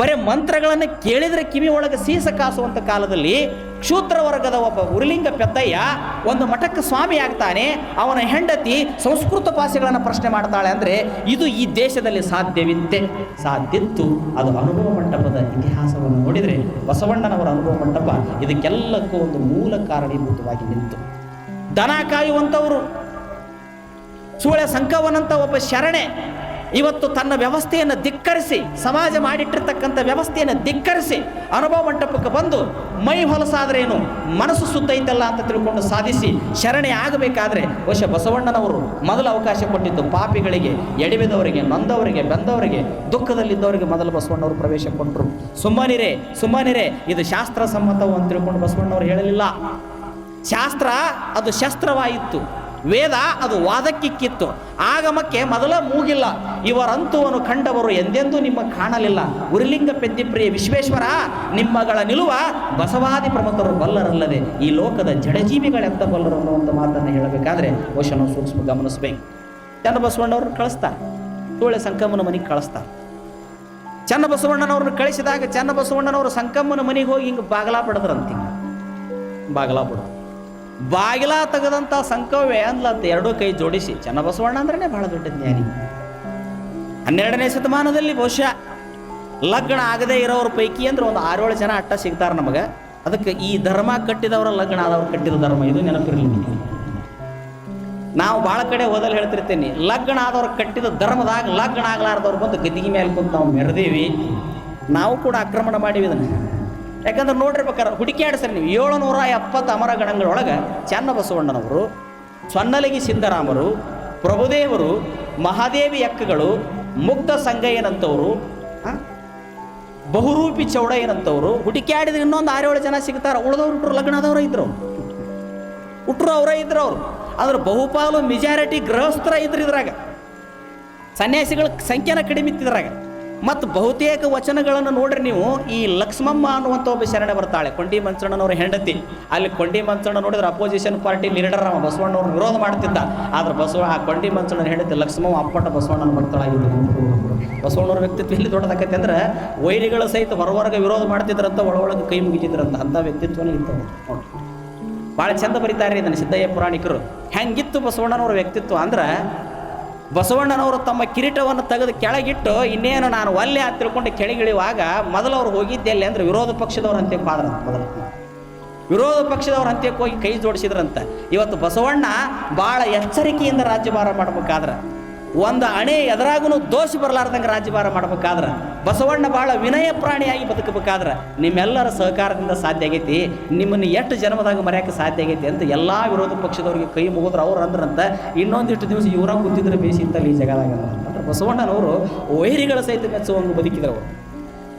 ಬರೀ ಮಂತ್ರಗಳನ್ನು ಕೇಳಿದರೆ ಕಿವಿ ಒಳಗೆ ಸೀಸ ಕಾಸುವಂಥ ಕಾಲದಲ್ಲಿ ಕ್ಷೂದ್ರ ವರ್ಗದ ಒಬ್ಬ ಉರುಲಿಂಗ ಪೆದ್ದಯ್ಯ ಒಂದು ಮಠಕ್ಕೆ ಸ್ವಾಮಿ ಆಗ್ತಾನೆ. ಅವನ ಹೆಂಡತಿ ಸಂಸ್ಕೃತ ಭಾಷೆಗಳನ್ನು ಪ್ರಶ್ನೆ ಮಾಡ್ತಾಳೆ ಅಂದರೆ, ಇದು ಈ ದೇಶದಲ್ಲಿ ಸಾಧ್ಯವಿತ್ತೆ. ಸಾಧ್ಯತ್ತು. ಅದು ಅನುಭವ ಮಂಟಪದ ಇತಿಹಾಸವನ್ನು ನೋಡಿದರೆ ಬಸವಣ್ಣನವರ ಅನುಭವ ಮಂಟಪ ಇದಕ್ಕೆಲ್ಲಕ್ಕೂ ಒಂದು ಮೂಲ ಕಾರಣೀಭೂತವಾಗಿ ನಿಂತು. ದನ ಕಾಯುವಂಥವರು ಸೂಳೆ ಸಂಕವನಂತ ಒಬ್ಬ ಶರಣೆ ಇವತ್ತು ತನ್ನ ವ್ಯವಸ್ಥೆಯನ್ನು ಧಿಕ್ಕರಿಸಿ, ಸಮಾಜ ಮಾಡಿಟ್ಟಿರ್ತಕ್ಕಂಥ ವ್ಯವಸ್ಥೆಯನ್ನು ಧಿಕ್ಕರಿಸಿ ಅನುಭವ ಮಂಟಪಕ್ಕೆ ಬಂದು ಮೈ ಹೊಲಸಾದ್ರೇನು ಮನಸ್ಸು ಸುದ್ದ ಇದ್ದಲ್ಲ ಅಂತ ತಿಳ್ಕೊಂಡು ಸಾಧಿಸಿ ಶರಣೆ ಆಗಬೇಕಾದ್ರೆ ವಶ ಬಸವಣ್ಣನವರು ಮೊದಲು ಅವಕಾಶ ಕೊಟ್ಟಿದ್ದು ಪಾಪಿಗಳಿಗೆ, ಎಡವಿದವರಿಗೆ, ನೊಂದವರಿಗೆ, ಬೆಂದವರಿಗೆ, ದುಃಖದಲ್ಲಿದ್ದವರಿಗೆ ಮೊದಲು ಬಸವಣ್ಣವರು ಪ್ರವೇಶ ಕೊಟ್ಟರು. ಸುಮ್ಮನಿರೇ ಸುಮ್ಮನಿರೇ, ಇದು ಶಾಸ್ತ್ರ ಸಮ್ಮತವು ಅಂತ ತಿಳ್ಕೊಂಡು ಬಸವಣ್ಣವರು ಹೇಳಲಿಲ್ಲ. ಶಾಸ್ತ್ರ ಅದು ಶಸ್ತ್ರವಾಯಿತು ವೇದ ಅದು ವಾದಕ್ಕಿಕ್ಕಿತ್ತು ಆಗಮಕ್ಕೆ ಮೊದಲ ಮೂಗಿಲ್ಲ. ಇವರಂತುವನು ಕಂಡವರು ಎಂದೆಂದೂ ನಿಮ್ಮ ಕಾಣಲಿಲ್ಲ. ಉರಿಲಿಂಗ ಪೆದ್ದಿಪ್ರಿಯ ವಿಶ್ವೇಶ್ವರ, ನಿಮ್ಮಗಳ ನಿಲುವ ಬಸವಾದಿ ಪ್ರಮುಖರು ಬಲ್ಲರಲ್ಲದೆ ಈ ಲೋಕದ ಜಡಜೀವಿಗಳೆಂತ ಬಲ್ಲರು ಅನ್ನುವಂಥ ಮಾತನ್ನು ಹೇಳಬೇಕಾದ್ರೆ ನಾವು ಸೂಕ್ಷ್ಮ ಗಮನಿಸ್ಬೇಕು. ಚನ್ನಬಸವಣ್ಣವ್ರನ್ನ ಕಳಿಸ್ತಾರೆ. ತೋಳೆ ಸಂಕಮ್ಮನ ಮನೆಗೆ ಕಳಿಸ್ತಾರೆ. ಚನ್ನಬಸವಣ್ಣನವ್ರನ್ನ ಕಳಿಸಿದಾಗ ಚನ್ನಬಸವಣ್ಣನವರು ಸಂಕಮ್ಮನ ಮನೆಗೆ ಹೋಗಿ ಹಿಂಗೆ ಬಾಗಲ ಪಡೆದ್ರಂತೆ. ಬಾಗಲ ಬಿಡು ಬಾಗಿಲ ತೆಗೆದಂಥ ಸಂಕವೇ ಅಂದ್ಲಂತ ಎರಡೂ ಕೈ ಜೋಡಿಸಿ. ಚನ್ನಬಸವಣ್ಣ ಅಂದ್ರೇ ಬಹಳ ದೊಡ್ಡ ಜ್ಞಾನಿ. ಹನ್ನೆರಡನೇ ಶತಮಾನದಲ್ಲಿ ಬಹುಶಃ ಲಗ್ನ ಆಗದೇ ಇರೋರ ಪೈಕಿ ಅಂದ್ರೆ ಒಂದು ಆರೇಳು ಜನ ಅಟ್ಟ ಸಿಗ್ತಾರೆ ನಮಗೆ. ಅದಕ್ಕೆ ಈ ಧರ್ಮ ಕಟ್ಟಿದವರ ಲಗ್ನ ಆದವ್ರು ಕಟ್ಟಿದ ಧರ್ಮ, ಇದು ನೆನಪಿರಲಿ ನಿಮಗೆ ನಾವು ಭಾಳ ಕಡೆ ಓದಲು ಹೇಳ್ತಿರ್ತೀನಿ. ಲಗ್ನ ಆದವ್ರು ಕಟ್ಟಿದ ಧರ್ಮದಾಗ ಲಗ್ನ ಆಗ್ಲಾರ್ದವ್ರು ಬಂದು ಗದ್ದಿಗೆ ಮೇಲೆ ಕುಂತು ನಾವು ಮೆರೆದೇವಿ. ನಾವು ಕೂಡ ಆಕ್ರಮಣ ಮಾಡೀವಿ ಇದನ್ನು ಯಾಕಂದ್ರೆ ನೋಡಿರ್ಬೇಕಾರೆ ಸರ್ ನೀವು. ಏಳುನೂರ ಎಪ್ಪತ್ತು ಅಮರ ಗಣಗಳೊಳಗೆ ಚನ್ನಬಸವಣ್ಣನವರು ಸೊನ್ನಲಗಿ ಸಿದ್ದರಾಮರು, ಪ್ರಭುದೇವರು, ಮಹಾದೇವಿ ಅಕ್ಕಗಳು ಮುಗ್ಧ ಸಂಗಯ್ಯನಂತವರು ಆ? ಬಹುರೂಪಿ ಚೌಡಯ್ಯನಂತವರು ಹುಡುಕ್ಯಾಡಿದ್ರೆ ಇನ್ನೊಂದು ಆರೇಳು ಜನ ಸಿಗ್ತಾರೆ. ಉಳಿದವ್ರು ಹುಟ್ಟರು ಲಗ್ನದವ್ರು ಇದ್ರು. ಹುಟ್ಟರು ಅವರೇ ಇದ್ರು ಅವರು. ಆದ್ರೆ ಬಹುಪಾಲು ಮೆಜಾರಿಟಿ ಗೃಹಸ್ಥರ ಇದ್ರು ಇದ್ರಾಗ. ಸನ್ಯಾಸಿಗಳ ಸಂಖ್ಯೆನ ಕಡಿಮೆ ಇತ್ತು ಇದ್ರಾಗ. ಮತ್ತು ಬಹುತೇಕ ವಚನಗಳನ್ನು ನೋಡ್ರಿ ನೀವು, ಈ ಲಕ್ಷ್ಮಮ್ಮ ಅನ್ನುವಂಥ ಒಬ್ಬ ಶರಣೆ ಬರ್ತಾಳೆ. ಕೊಂಡಿ ಮಂಚಣ್ಣನವ್ರ ಹೆಂಡತಿ. ಅಲ್ಲಿ ಕೊಂಡಿ ಮಂಚಣ್ಣ ನೋಡಿದ್ರೆ ಅಪೋಸಿಷನ್ ಪಾರ್ಟಿ ಲೀಡರ್ ಅವ, ಬಸವಣ್ಣವ್ರು ವಿರೋಧ ಮಾಡ್ತಿದ್ದ. ಆದ್ರೆ ಬಸವ, ಆ ಕೊಂಡಿ ಮಂಚಣ್ಣನ ಹೆಂಡತಿ ಲಕ್ಷ್ಮಮ್ಮ ಅಪ್ಪಟ ಬಸವಣ್ಣನ ಬರ್ತಾಳಾಗಿದ್ದು ಬಸವಣ್ಣವ್ರ ವ್ಯಕ್ತಿತ್ವ ಇಲ್ಲಿ ದೊಡ್ಡದಾಕೈತೆ ಅಂದ್ರೆ, ವೈರಿಗಳ ಸಹಿತ ಹೊರವರ್ಗ ವಿರೋಧ ಮಾಡ್ತಿದ್ರಂತ ಒಳಗೊಳಗೆ ಕೈ ಮುಗಿತಿದ್ರಂತ. ಅಂಥ ವ್ಯಕ್ತಿತ್ವನೇ ನೋಡಿ ಭಾಳ ಚಂದ ಬರೀತಾರೆ ಇದನ್ನು ಸಿದ್ದಯ್ಯ ಪುರಾಣಿಕರು. ಹೆಂಗಿತ್ತು ಬಸವಣ್ಣನವ್ರ ವ್ಯಕ್ತಿತ್ವ ಅಂದ್ರೆ ಬಸವಣ್ಣನವರು ತಮ್ಮ ಕಿರೀಟವನ್ನು ತೆಗೆದು ಕೆಳಗಿಟ್ಟು, ಇನ್ನೇನು ನಾನು ಒಲ್ಲೆ ಅಂತ ತಿಳ್ಕೊಂಡು ಕೆಳಗಿಳಿಯುವಾಗ ಮೊದಲು ಅವ್ರು ಹೋಗಿದ್ದೆಲ್ಲಿ ಅಂದ್ರೆ ವಿರೋಧ ಪಕ್ಷದವ್ರ ಅಂತ್ಯಕ್ಕೆ ಪಾದ್ರ ಮೊದಲು. ವಿರೋಧ ಪಕ್ಷದವ್ರ ಅಂತ್ಯಕ್ಕೆ ಹೋಗಿ ಕೈ ಜೋಡಿಸಿದ್ರಂತ. ಇವತ್ತು ಬಸವಣ್ಣ ಭಾಳ ಎಚ್ಚರಿಕೆಯಿಂದ ರಾಜ್ಯಭಾರ ಮಾಡ್ಬೇಕಾದ್ರೆ ಒಂದು ಅಣೆ ಎದುರಾಗೂ ದೋಷ ಬರಲಾರ್ದಂಗೆ ರಾಜ್ಯಭಾರ ಮಾಡ್ಬೇಕಾದ್ರೆ, ಬಸವಣ್ಣ ಭಾಳ ವಿನಯ ಪ್ರಾಣಿಯಾಗಿ ಬದುಕಬೇಕಾದ್ರೆ ನಿಮ್ಮೆಲ್ಲರ ಸಹಕಾರದಿಂದ ಸಾಧ್ಯ ಆಗೈತಿ, ನಿಮ್ಮನ್ನು ಎಷ್ಟು ಜನ್ಮದಾಗ ಮರೆಯೋಕ್ಕೆ ಸಾಧ್ಯ ಆಗೈತಿ ಅಂತ ಎಲ್ಲ ವಿರೋಧ ಪಕ್ಷದವ್ರಿಗೆ ಕೈ ಮುಗಿದ್ರೆ ಅವ್ರು ಅಂದ್ರಂತ ಇನ್ನೊಂದಿಷ್ಟು ದಿವಸ ಇವರ ಕೂತಿದ್ರೆ ಬೇಸಿ ಇಂತಲ್ಲಿ ಈ ಜಗದಾಗ ಬಸವಣ್ಣನವರು ವೈರಿಗಳ ಸಹಿತ ಮೆಚ್ಚುವಂಗೆ ಬದುಕಿದ್ರು ಅವರು.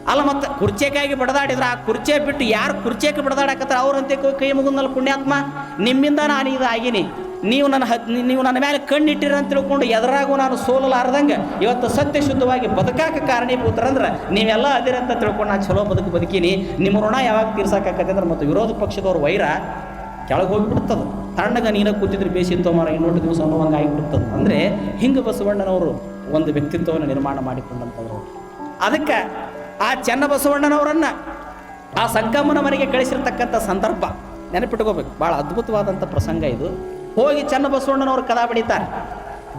ಅಲ್ಲ ಮತ್ತೆ ಕುರ್ಚೆಕಾಗಿ ಬಡದಾಡಿದ್ರೆ, ಆ ಕುರ್ಚೆ ಬಿಟ್ಟು ಯಾರು ಕುರ್ಚೆಗೆ ಬಡದಾಡಕತ್ತಾರ ಅವ್ರಂತೆ ಕೈ ಮುಗಿದ್ನಲ್ಲಿ ಪುಣ್ಯಾತ್ಮ? ನಿಮ್ಮಿಂದ ನಾನು ಇದು ಆಗೀನಿ ನೀವು ನನ್ನ ಹತ್ ನೀವು ನನ್ನ ಮೇಲೆ ಕಣ್ಣಿಟ್ಟಿರ ಅಂತ ತಿಳ್ಕೊಂಡು ಎದುರಾಗೂ ನಾನು ಸೋಲಲಾರ್ದಂಗೆ ಇವತ್ತು ಸತ್ಯ ಶುದ್ಧವಾಗಿ ಬದುಕಾಕ ಕಾರಣೀಭೂತರಂದ್ರೆ ನೀವೆಲ್ಲ ಅದಿರಂತ ತಿಳ್ಕೊಂಡು ನಾನು ಚಲೋ ಬದುಕು ಬದುಕೀನಿ. ನಿಮ್ಮ ಋಣ ಯಾವಾಗ ತೀರ್ಸಾಕತ್ತೆ ಅಂದ್ರೆ ಮತ್ತು ವಿರೋಧ ಪಕ್ಷದವ್ರ ವೈರ ಕೆಳಗೆ ಹೋಗಿಬಿಡ್ತದೆ. ತಣ್ಣಗ ನೀನ ಕೂತಿದ್ರೆ ಬೇಸಿತ್ತು ಮಾರ ಇನ್ನೊಂದು ದಿವಸ ಅನ್ನುವಂಗೆ ಆಗಿಬಿಡ್ತದೆ. ಅಂದರೆ ಹಿಂಗೆ ಬಸವಣ್ಣನವರು ಒಂದು ವ್ಯಕ್ತಿತ್ವವನ್ನು ನಿರ್ಮಾಣ ಮಾಡಿಕೊಂಡಂಥವ್ರು ಅದಕ್ಕೆ ಆ ಚನ್ನಬಸವಣ್ಣನವರನ್ನ ಆ ಸಂಗಮ್ಮನ ಮನೆಗೆ ಕಳಿಸಿರ್ತಕ್ಕಂಥ ಸಂದರ್ಭ ನೆನಪಿಟ್ಕೋಬೇಕು. ಭಾಳ ಅದ್ಭುತವಾದಂಥ ಪ್ರಸಂಗ ಇದು. ಹೋಗಿ ಚನ್ನಬಸವಣ್ಣನವರು ಕದಾ ಬಡಿತಾರೆ.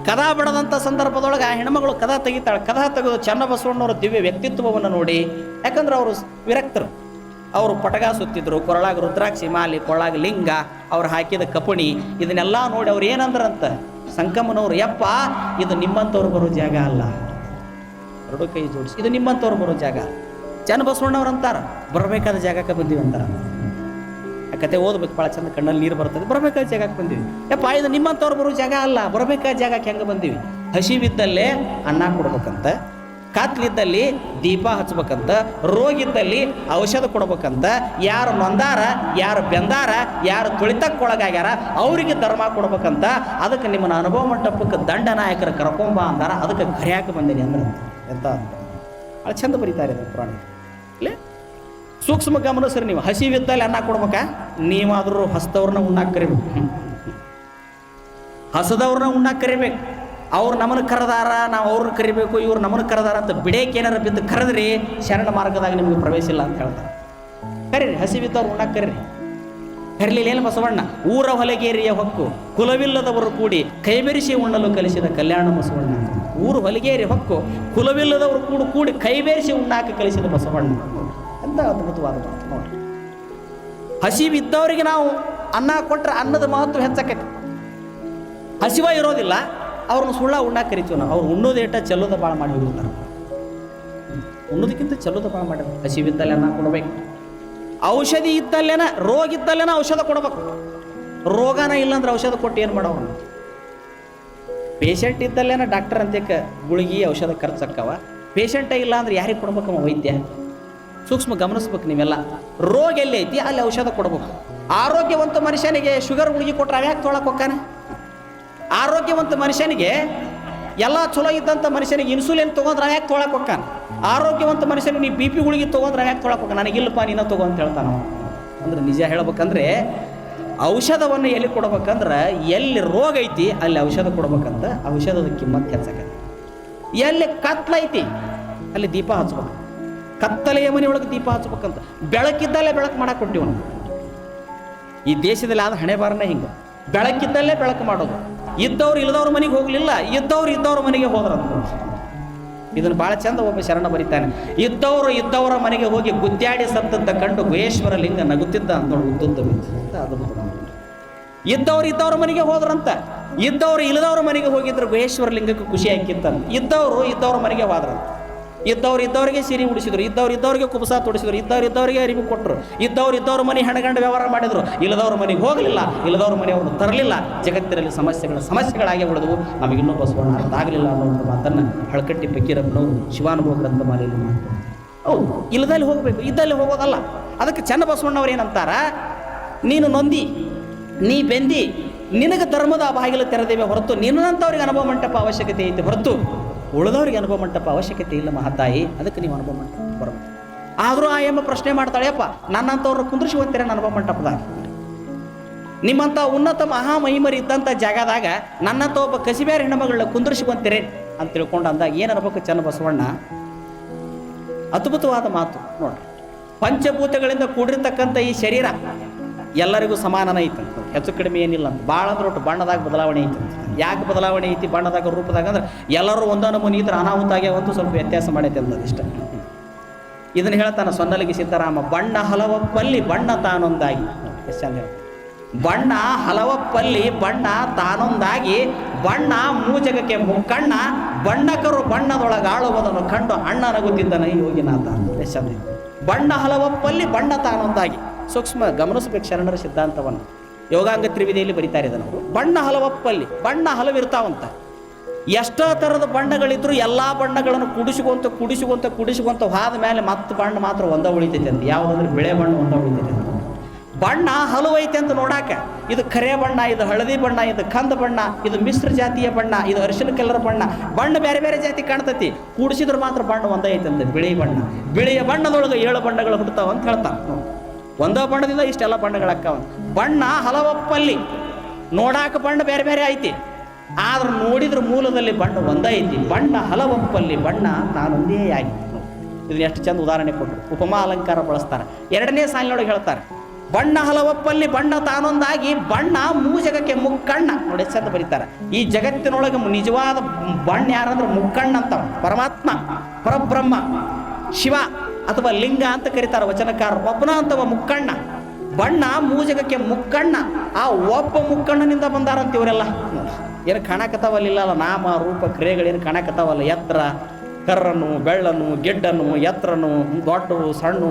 ಕದಾ ಬಡದಂಥ ಸಂದರ್ಭದೊಳಗೆ ಆ ಹೆಣ್ಮಗಳು ಕದಾ ತೆಗಿತಾಳೆ. ಕದಾ ತೆಗೆದು ಚನ್ನಬಸವಣ್ಣವರ ದಿವ್ಯ ವ್ಯಕ್ತಿತ್ವವನ್ನು ನೋಡಿ, ಯಾಕಂದ್ರೆ ಅವರು ವಿರಕ್ತರು. ಅವರು ಪಟಗ ಸುತ್ತಿದ್ರು ಕೊರಳಾಗ ರುದ್ರಾಕ್ಷಿ ಮಾಲಿ ಕೊರಳಾಗ ಲಿಂಗ, ಅವ್ರು ಹಾಕಿದ ಕಪಣಿ, ಇದನ್ನೆಲ್ಲ ನೋಡಿ ಅವ್ರು ಏನಂದ್ರಂತ ಸಂಕಮ್ಮನವ್ರು ಯಪ್ಪ, ಇದು ನಿಮ್ಮಂಥವ್ರು ಬರೋ ಜಾಗ ಅಲ್ಲ. ಎರಡು ಕೈ ಜೋಡಿಸಿ, ಇದು ನಿಮ್ಮಂಥವ್ರು ಬರೋ ಜಾಗ. ಚನ್ನಬಸವಣ್ಣವ್ರು ಅಂತಾರೆ, ಬರಬೇಕಾದ ಜಾಗಕ್ಕೆ ಬಂದೀವಿ ಅಂತಾರ. ಕತೆ ಓದ್ಬೇಕು, ಭಾಳ ಚಂದ ಕಣ್ಣಲ್ಲಿ ನೀರು ಬರ್ತದೆ. ಬರಬೇಕಾದ ಜಾಗಕ್ಕೆ ಬಂದೀವಿ. ಯಪ್ಪ, ಇದು ನಿಮ್ಮಂಥವ್ರು ಬರೋ ಜಾಗ ಅಲ್ಲ, ಬರಬೇಕಾದ ಜಾಗಕ್ಕೆ ಹೆಂಗೆ ಬಂದೀವಿ? ಹಸಿವಿದ್ದಲ್ಲೇ ಅನ್ನ ಕೊಡ್ಬೇಕಂತ, ಕತ್ಲಿದ್ದಲ್ಲಿ ದೀಪ ಹಚ್ಬೇಕಂತ, ರೋಗಿದ್ದಲ್ಲಿ ಔಷಧ ಕೊಡ್ಬೇಕಂತ, ಯಾರು ನೊಂದಾರ, ಯಾರು ಬೆಂದಾರ, ಯಾರು ತುಳಿತಕ್ಕೊಳಗಾಗ್ಯಾರ, ಅವರಿಗೆ ಧರ್ಮ ಕೊಡ್ಬೇಕಂತ, ಅದಕ್ಕೆ ನಿಮ್ಮನ್ನು ಅನುಭವ ಮಂಟಪಕ್ಕೆ ದಂಡ ನಾಯಕರ ಕರ್ಕೊಂಬ ಅಂದಾರ, ಅದಕ್ಕೆ ಕರಿಯಾಕ ಬಂದೀನಿ ಅಂದ್ರೆ ಎಂತ ಭಾಳ ಚಂದ ಬರೀತಾರೆ ಪುರಾಣ ಇಲ್ಲೇ? ಸೂಕ್ಷ್ಮ ಗಮನಿಸ್ರಿ ನೀವು. ಹಸಿವಿದ್ದಲ್ಲಿ ಅನ್ನ ಕೊಡ್ಬೇಕಾ? ನೀವಾದರೂ ಹಸ್ದವ್ರನ್ನ ಉಣ್ಣಾಕ ಕರಿಬೇಕು. ಹಸದವ್ರನ್ನ ಉಣ್ಣಾಕ ಕರಿಬೇಕು. ಅವ್ರು ನಮ್ಮನ್ನು ಕರೆದಾರ, ನಾವು ಅವ್ರನ್ನ ಕರಿಬೇಕು, ಇವ್ರು ನಮ್ಮನ್ನು ಕರೆದಾರ ಅಂತ ಬಿಡೇಕೆ ಏನಾರ ಬಿದ್ದು ಕರೆದ್ರಿ, ಶರಣ ಮಾರ್ಗದಾಗ ನಿಮಗೆ ಪ್ರವೇಶ ಇಲ್ಲ ಅಂತ ಹೇಳ್ತಾರೆ. ಕರೀರಿ ಹಸಿವಿದ್ದವ್ರು ಉಣ್ಣಾಕ್ ಕರೀರಿ. ಕರೀಲಿಲ್ಲ ಏನು ಬಸವಣ್ಣ? ಊರ ಹೊಲಗೇರಿಯ ಹೊಕ್ಕು, ಕುಲವಿಲ್ಲದವರು ಕೂಡಿ ಕೈಬೆರಿಸಿ ಉಣ್ಣಲು ಕಲಿಸಿದ ಕಲ್ಯಾಣ ಬಸವಣ್ಣ. ಊರು ಹೊಲಗೇರಿ ಹೊಕ್ಕು, ಕುಲವಿಲ್ಲದವರು ಕೂಡ ಕೂಡಿ ಕೈಬೇರಿಸಿ ಉಣ್ಣಾಕ ಕಲಿಸಿದ ಬಸವಣ್ಣ. ಅಂತ ಅದ್ಭುತವಾದ ಮಾತು. ನೋಡ್ರಿ ಹಸಿವಿದ್ದವರಿಗೆ ನಾವು ಅನ್ನ ಕೊಟ್ಟರೆ ಅನ್ನದ ಮಹತ್ವ ಹೆಚ್ಚಾಕೈತಿ. ಹಸಿವ ಇರೋದಿಲ್ಲ, ಅವ್ರನ್ನ ಸುಳ್ಳ ಉಣ್ಣಾಕ ಕರಿತೀವಿ ನಾವು. ಅವ್ರು ಉಣ್ಣೋದೇಟ ಚೆಲ್ಲೋದ ಭಾಳ ಮಾಡಿ ಹೋಗಿರ್ತಾರೆ ಉಣ್ಣೋದಕ್ಕಿಂತ ಚೆಲ್ಲೋದ ಭಾಳ ಮಾಡಿ ಹಸಿವಿದ್ದಲ್ಲೇ ಅನ್ನ ಕೊಡಬೇಕು. ಔಷಧಿ ಇದ್ದಲ್ಲೇನ, ರೋಗ ಇದ್ದಲ್ಲೇನ ಔಷಧ ಕೊಡಬೇಕು. ರೋಗನ ಇಲ್ಲಾಂದ್ರೆ ಔಷಧ ಕೊಟ್ಟು ಏನು ಮಾಡೋರು ಪೇಷಂಟ್ ಇದ್ದಲ್ಲೇನ ಡಾಕ್ಟರ್ ಅಂತೇಕ ಗುಳಿಗೆ ಔಷಧ ಖರ್ಚಕ್ಕವ ಪೇಷಂಟೇ ಇಲ್ಲ ಅಂದ್ರೆ ಯಾರಿಗೆ ಕೊಡ್ಬೇಕಮ್ಮ ವೈದ್ಯ? ಸೂಕ್ಷ್ಮ ಗಮನಿಸ್ಬೇಕು ನೀವೆಲ್ಲ. ರೋಗ ಎಲ್ಲಿ ಐತಿ, ಅಲ್ಲಿ ಔಷಧ ಕೊಡ್ಬೇಕು. ಆರೋಗ್ಯವಂತ ಮನುಷ್ಯನಿಗೆ ಶುಗರ್ ಗುಳಿಗೆ ಕೊಟ್ರೆ ಅವ್ಯಾಕೆ ತೊಳಕ್ ಹೋಗ್ತಾನೆ ಆರೋಗ್ಯವಂತ ಮನುಷ್ಯನಿಗೆ ಎಲ್ಲ ಚಲೋ ಇದ್ದಂಥ ಮನುಷ್ಯನಿಗೆ ಇನ್ಸುಲಿನ್ ತೊಗೊಂಡ್ರೆ ಅವ್ಯಾಕೆ ತೊಳಕ್ ಹೋಗ್ತಾನೆ ಆರೋಗ್ಯವಂತ ಮನುಷ್ಯನಿಗೆ ನೀವು ಬಿ ಪಿ ಗುಳಿಗೆ ತೊಗೊಂಡ್ರೆ ಅವ್ಯಾಕೆ ತೊಳಕ್ ಹೋಗ ನನಗಿಲ್ಲಪ್ಪ, ನೀನ ತಗೋ ಅಂತ ಹೇಳ್ತಾನ. ಅಂದ್ರೆ ನಿಜ ಹೇಳ್ಬೇಕಂದ್ರೆ ಔಷಧವನ್ನು ಎಲ್ಲಿ ಕೊಡ್ಬೇಕಂದ್ರೆ ಎಲ್ಲಿ ರೋಗ ಐತಿ ಅಲ್ಲಿ ಔಷಧ ಕೊಡ್ಬೇಕಂತ ಔಷಧದ ಕಿಮ್ಮತ್ ಹೆಚ್ಚಾಕೈತಿ ಎಲ್ಲಿ ಕತ್ಲೈತಿ ಅಲ್ಲಿ ದೀಪ ಹಚ್ಬೇಕು. ಕತ್ತಲೆಯ ಮನೆಯೊಳಗೆ ದೀಪ ಹಚ್ಬೇಕಂತ ಬೆಳಕಿದ್ದಲ್ಲೇ ಬೆಳಕು ಮಾಡಕ್ಕೆ ಕೊಟ್ಟಿವ ಈ ದೇಶದಲ್ಲಿ ಆದ ಹಣೆ ಬಾರನೇ ಹಿಂಗೆ. ಬೆಳಕಿದ್ದಲ್ಲೇ ಬೆಳಕು ಮಾಡೋದು. ಇದ್ದವ್ರು ಇಲ್ಲದವ್ರ ಮನೆಗೆ ಹೋಗಲಿಲ್ಲ, ಇದ್ದವ್ರು ಇದ್ದವ್ರ ಮನೆಗೆ ಹೋದ್ರಂತ ಇದನ್ನು ಭಾಳ ಚಂದ ಒಬ್ಬ ಶರಣ ಬರೀತಾನೆ. ಇದ್ದವರು ಇದ್ದವರ ಮನೆಗೆ ಹೋಗಿ ಗುದ್ದಾಡಿ ಸತ್ತಂತ ಕಂಡು ಗುಹೇಶ್ವರ ಲಿಂಗ ನಗುತ್ತಿದ್ದ ಅಂತ ಉದ್ದುದ್ದ ಅಂತ ಅದ್ಭುತ ಇದ್ದವ್ರು ಇದ್ದವ್ರ ಮನೆಗೆ ಹೋದ್ರಂತ. ಇದ್ದವ್ರು ಇಲ್ಲದವ್ರ ಮನೆಗೆ ಹೋಗಿದ್ರು ಗುಹೇಶ್ವರ ಲಿಂಗಕ್ಕೆ ಖುಷಿ ಹಾಕಿತ್ತಂತ. ಇದ್ದವರು ಇದ್ದವ್ರ ಮನೆಗೆ ಹೋದ್ರಂತ. ಇದ್ದವ್ರು ಇದ್ದವರಿಗೆ ಸೀರೆ ಉಡಿಸಿದ್ರು, ಇದ್ದವ್ರು ಇದ್ದವರಿಗೆ ಕುಬಸ ತೊಡಿಸಿದ್ರು, ಇದ್ದವ್ರು ಇದ್ದವರಿಗೆ ಅರಿವು ಕೊಟ್ಟರು ಇದ್ದವ್ರು ಇದ್ದವ್ರ ಮನೆ ಹೆಣಗಂಡು ವ್ಯವಹಾರ ಮಾಡಿದ್ರು. ಇಲ್ಲದವ್ರ ಮನೆಗೆ ಹೋಗಲಿಲ್ಲ, ಇಲ್ಲದವ್ರ ಮನೆಯವ್ರನ್ನ ತರಲಿಲ್ಲ. ಜಗತ್ತಿನಲ್ಲಿ ಸಮಸ್ಯೆಗಳ ಸಮಸ್ಯೆಗಳಾಗಿ ಉಳಿದವು ನಮಗಿನ್ನೂ ಬಸವಣ್ಣ ಅರ್ಥ ಆಗಲಿಲ್ಲ ಅನ್ನೋ ಮಾತನ್ನು ಹಳಕಟ್ಟಿ ಪಕ್ಕೀರಪ್ಪನವರು ಶಿವಾನುಭವ ಗ್ರಂಥಮಾಲೆಯಲ್ಲಿ ಮಾಡ್ತಾರೆ. ಹೌದು, ಇಲ್ಲದಲ್ಲಿ ಹೋಗಬೇಕು, ಇದ್ದಲ್ಲಿ ಹೋಗೋದಲ್ಲ. ಅದಕ್ಕೆ ಚನ್ನ ಬಸವಣ್ಣವ್ರು ಏನಂತಾರ? ನೀನು ನೊಂದಿ, ನೀ ಬೆಂದಿ, ನಿನಗೆ ಧರ್ಮದ ಬಾಗಿಲು ತೆರೆದೇವೆ ಹೊರತು ನಿನ್ನಂಥವ್ರಿಗೆ ಅನುಭವ ಮಂಟಪ ಅವಶ್ಯಕತೆ ಐತೆ ಹೊರತು ಉಳಿದವ್ರಿಗೆ ಅನುಭವ ಮಂಟಪ ಅವಶ್ಯಕತೆ ಇಲ್ಲ ಮಹಾತಾಯಿ ಅದಕ್ಕೆ ನೀವು ಅನುಭವ ಮಂಟಪ ಬರಬೇಕು ಆದರೂ ಆ ಎಂಬ ಪ್ರಶ್ನೆ ಮಾಡ್ತಾಳೆಯಪ್ಪ ನನ್ನಂಥವ್ರನ್ನ ಕುಂದ್ರಿಸಿ ಹೋಗ್ತೀರ ಅನುಭವ ಮಂಟಪದಾಗ? ನಿಮ್ಮಂಥ ಉನ್ನತ ಮಹಾಮಹಿಮರು ಇದ್ದಂಥ ಜಾಗದಾಗ ನನ್ನಂಥ ಒಬ್ಬ ಕಸಿಬೇರೆ ಹೆಣ್ಮಗಳನ್ನ ಕುಂದ್ರಿಸ್ಕೊಂತೀರಿ ಅಂತ ತಿಳ್ಕೊಂಡು ಅಂದಾಗ ಏನು ಅನ್ಬೇಕು ಚನ್ನ ಬಸವಣ್ಣ? ಅದ್ಭುತವಾದ ಮಾತು ನೋಡ್ರಿ. ಪಂಚಭೂತಗಳಿಂದ ಕೂಡಿರ್ತಕ್ಕಂಥ ಈ ಶರೀರ ಎಲ್ಲರಿಗೂ ಸಮಾನನ ಐತಂತ ಹೆಚ್ಚು ಕಡಿಮೆ ಏನಿಲ್ಲ ಭಾಳ ಅಂದ್ರೆ ಒಟ್ಟು ಬಣ್ಣದಾಗ ಬದಲಾವಣೆ ಐತಿ ಯಾಕೆ ಬದಲಾವಣೆ ಐತಿ ಬಣ್ಣದಾಗ, ರೂಪದಾಗ ಅಂದ್ರೆ ಎಲ್ಲರೂ ಒಂದೊಂದು ನಮೂನಿ ಇದ್ರೆ ಅನಾಹುತ ಆಗ್ಯಾವಂತೂ ಸ್ವಲ್ಪ ವ್ಯತ್ಯಾಸ ಮಾಡೈತೆ ಅನ್ನೋದಿಷ್ಟ ಇದನ್ನು ಹೇಳ್ತಾನೆ ಸೊನ್ನಲಿಗೆ ಸೀತಾರಾಮ, ಬಣ್ಣ ಹಲವಪ್ಪಲ್ಲಿ ಬಣ್ಣ ತಾನೊಂದಾಗಿ. ಎಷ್ಟು ಚಂದ. ಬಣ್ಣ ಹಲವಪ್ಪಲ್ಲಿ ಬಣ್ಣ ತಾನೊಂದಾಗಿ, ಬಣ್ಣ ಮೂಜಗಕ್ಕೆ ಮುಕ್ಕಣ್ಣ ಬಣ್ಣಕರು ಬಣ್ಣದೊಳಗಾಳುವುದನ್ನು ಕಂಡು ಅಣ್ಣ ನಗುತ್ತಿದ್ದನ ಯೋಗಿನಾಥ. ಎಷ್ಟು ಚಂದ. ಬಣ್ಣ ಹಲವಪ್ಪಲ್ಲಿ ಬಣ್ಣ ತಾನೊಂದಾಗಿ. ಸೂಕ್ಷ್ಮ ಗಮನಿಸಬೇಕು ಶರಣರ ಸಿದ್ಧಾಂತವನ್ನು. ಯೋಗಾಂಗ ತ್ರಿವಿಧಿಯಲ್ಲಿ ಬರೀತಾರೆ ಇದನ್ನು. ಬಣ್ಣ ಹಲವಪ್ಪಲ್ಲಿ, ಬಣ್ಣ ಹಲವಿರ್ತಾವಂತ. ಎಷ್ಟೋ ಥರದ ಬಣ್ಣಗಳಿದ್ರು ಎಲ್ಲ ಬಣ್ಣಗಳನ್ನು ಕುಡಿಸ್ಕೊಂತ ಕುಡಿಸ್ಕೊಂತ ಕುಡಿಸ್ಕೊಂತ ಹಾದ ಮೇಲೆ ಮತ್ತೆ ಬಣ್ಣ ಮಾತ್ರ ಒಂದ ಉಳಿತೈತೆ ಅಂತ. ಯಾವುದಂದ್ರೆ ಬಿಳೆ ಬಣ್ಣ ಒಂದ ಉಳಿತೈತೆ ಅಂತ. ಬಣ್ಣ ಹಲವೈತೆ ಅಂತ ನೋಡಾಕ, ಇದು ಕರೆ ಬಣ್ಣ, ಇದು ಹಳದಿ ಬಣ್ಣ, ಇದು ಕಂದ ಬಣ್ಣ, ಇದು ಮಿಶ್ರ ಜಾತಿಯ ಬಣ್ಣ, ಇದು ಅರಿಶಿನ ಕಲರ್ ಬಣ್ಣ ಬಣ್ಣ ಬೇರೆ ಬೇರೆ ಜಾತಿ ಕಾಣ್ತತಿ. ಕೂಡಿಸಿದ್ರೆ ಮಾತ್ರ ಬಣ್ಣ ಒಂದೇ ಅಂತ, ಬಿಳಿ ಬಣ್ಣ. ಬಿಳಿಯ ಬಣ್ಣದೊಳಗೆ ಏಳು ಬಣ್ಣಗಳು ಹುಡ್ತಾವ ಅಂತ ಹೇಳ್ತಾನೆ ಒಂದೇ ಬಣ್ಣದಿಂದ ಇಷ್ಟೆಲ್ಲ ಬಣ್ಣಗಳಾಕ್ಕಾವ ಬಣ್ಣ ಹಲವಪ್ಪಲ್ಲಿ. ನೋಡಾಕ ಬಣ್ಣ ಬೇರೆ ಬೇರೆ ಐತಿ. ಆದ್ರೆ ನೋಡಿದ್ರ ಮೂಲದಲ್ಲಿ ಬಣ್ಣ ಒಂದೇ ಐತಿ. ಬಣ್ಣ ಹಲವಪ್ಪಲ್ಲಿ ಬಣ್ಣ ತಾನೊಂದೇ ಆಗಿ. ಇದನ್ನ ಎಷ್ಟು ಚಂದ ಉದಾಹರಣೆ ಕೊಟ್ಟರು ಉಪಮಾ ಅಲಂಕಾರ ಬಳಸ್ತಾರೆ. ಎರಡನೇ ಸಾಲಿನೊಳಗೆ ಹೇಳ್ತಾರೆ. ಬಣ್ಣ ಹಲವಪ್ಪಲ್ಲಿ ಬಣ್ಣ ತಾನೊಂದಾಗಿ ಬಣ್ಣ ಮೂಜಗಕ್ಕೆ ಮುಕ್ಕಣ್ಣ. ನೋಡಿ ಚಂದ ಬರೀತಾರೆ. ಈ ಜಗತ್ತಿನೊಳಗೆ ನಿಜವಾದ ಬಣ್ಣ ಯಾರಂದ್ರೆ ಮುಕ್ಕಣ್ಣ ಅಂತ. ಪರಮಾತ್ಮ, ಪರಬ್ರಹ್ಮ, ಶಿವ ಅಥವಾ ಲಿಂಗ ಅಂತ ಕರೀತಾರೆ ವಚನಕಾರ. ಒಬ್ಬನ ಅಂತವ ಮುಕ್ಕಣ್ಣ. ಬಣ್ಣ ಮೂಜಗಕ್ಕೆ ಮುಕ್ಕಣ್ಣ. ಆ ಒಬ್ಬ ಮುಕ್ಕಣ್ಣನಿಂದ ಬಂದಾರಂತ ಇವರೆಲ್ಲ. ಏನು ಕಾಣಕತ್ತಾವಲ್ಲ ನಾಮ, ರೂಪ, ಕ್ರಿಯೆಗಳೇನು ಕಾಣಕತ್ತಾವಲ್ಲ ಎತ್ತರ ಕರ್ರನು, ಬೆಳ್ಳನು, ಗೆಡ್ಡನು ಎತ್ತರನು ದೊಡ್ಡವು ಸಣ್ಣ.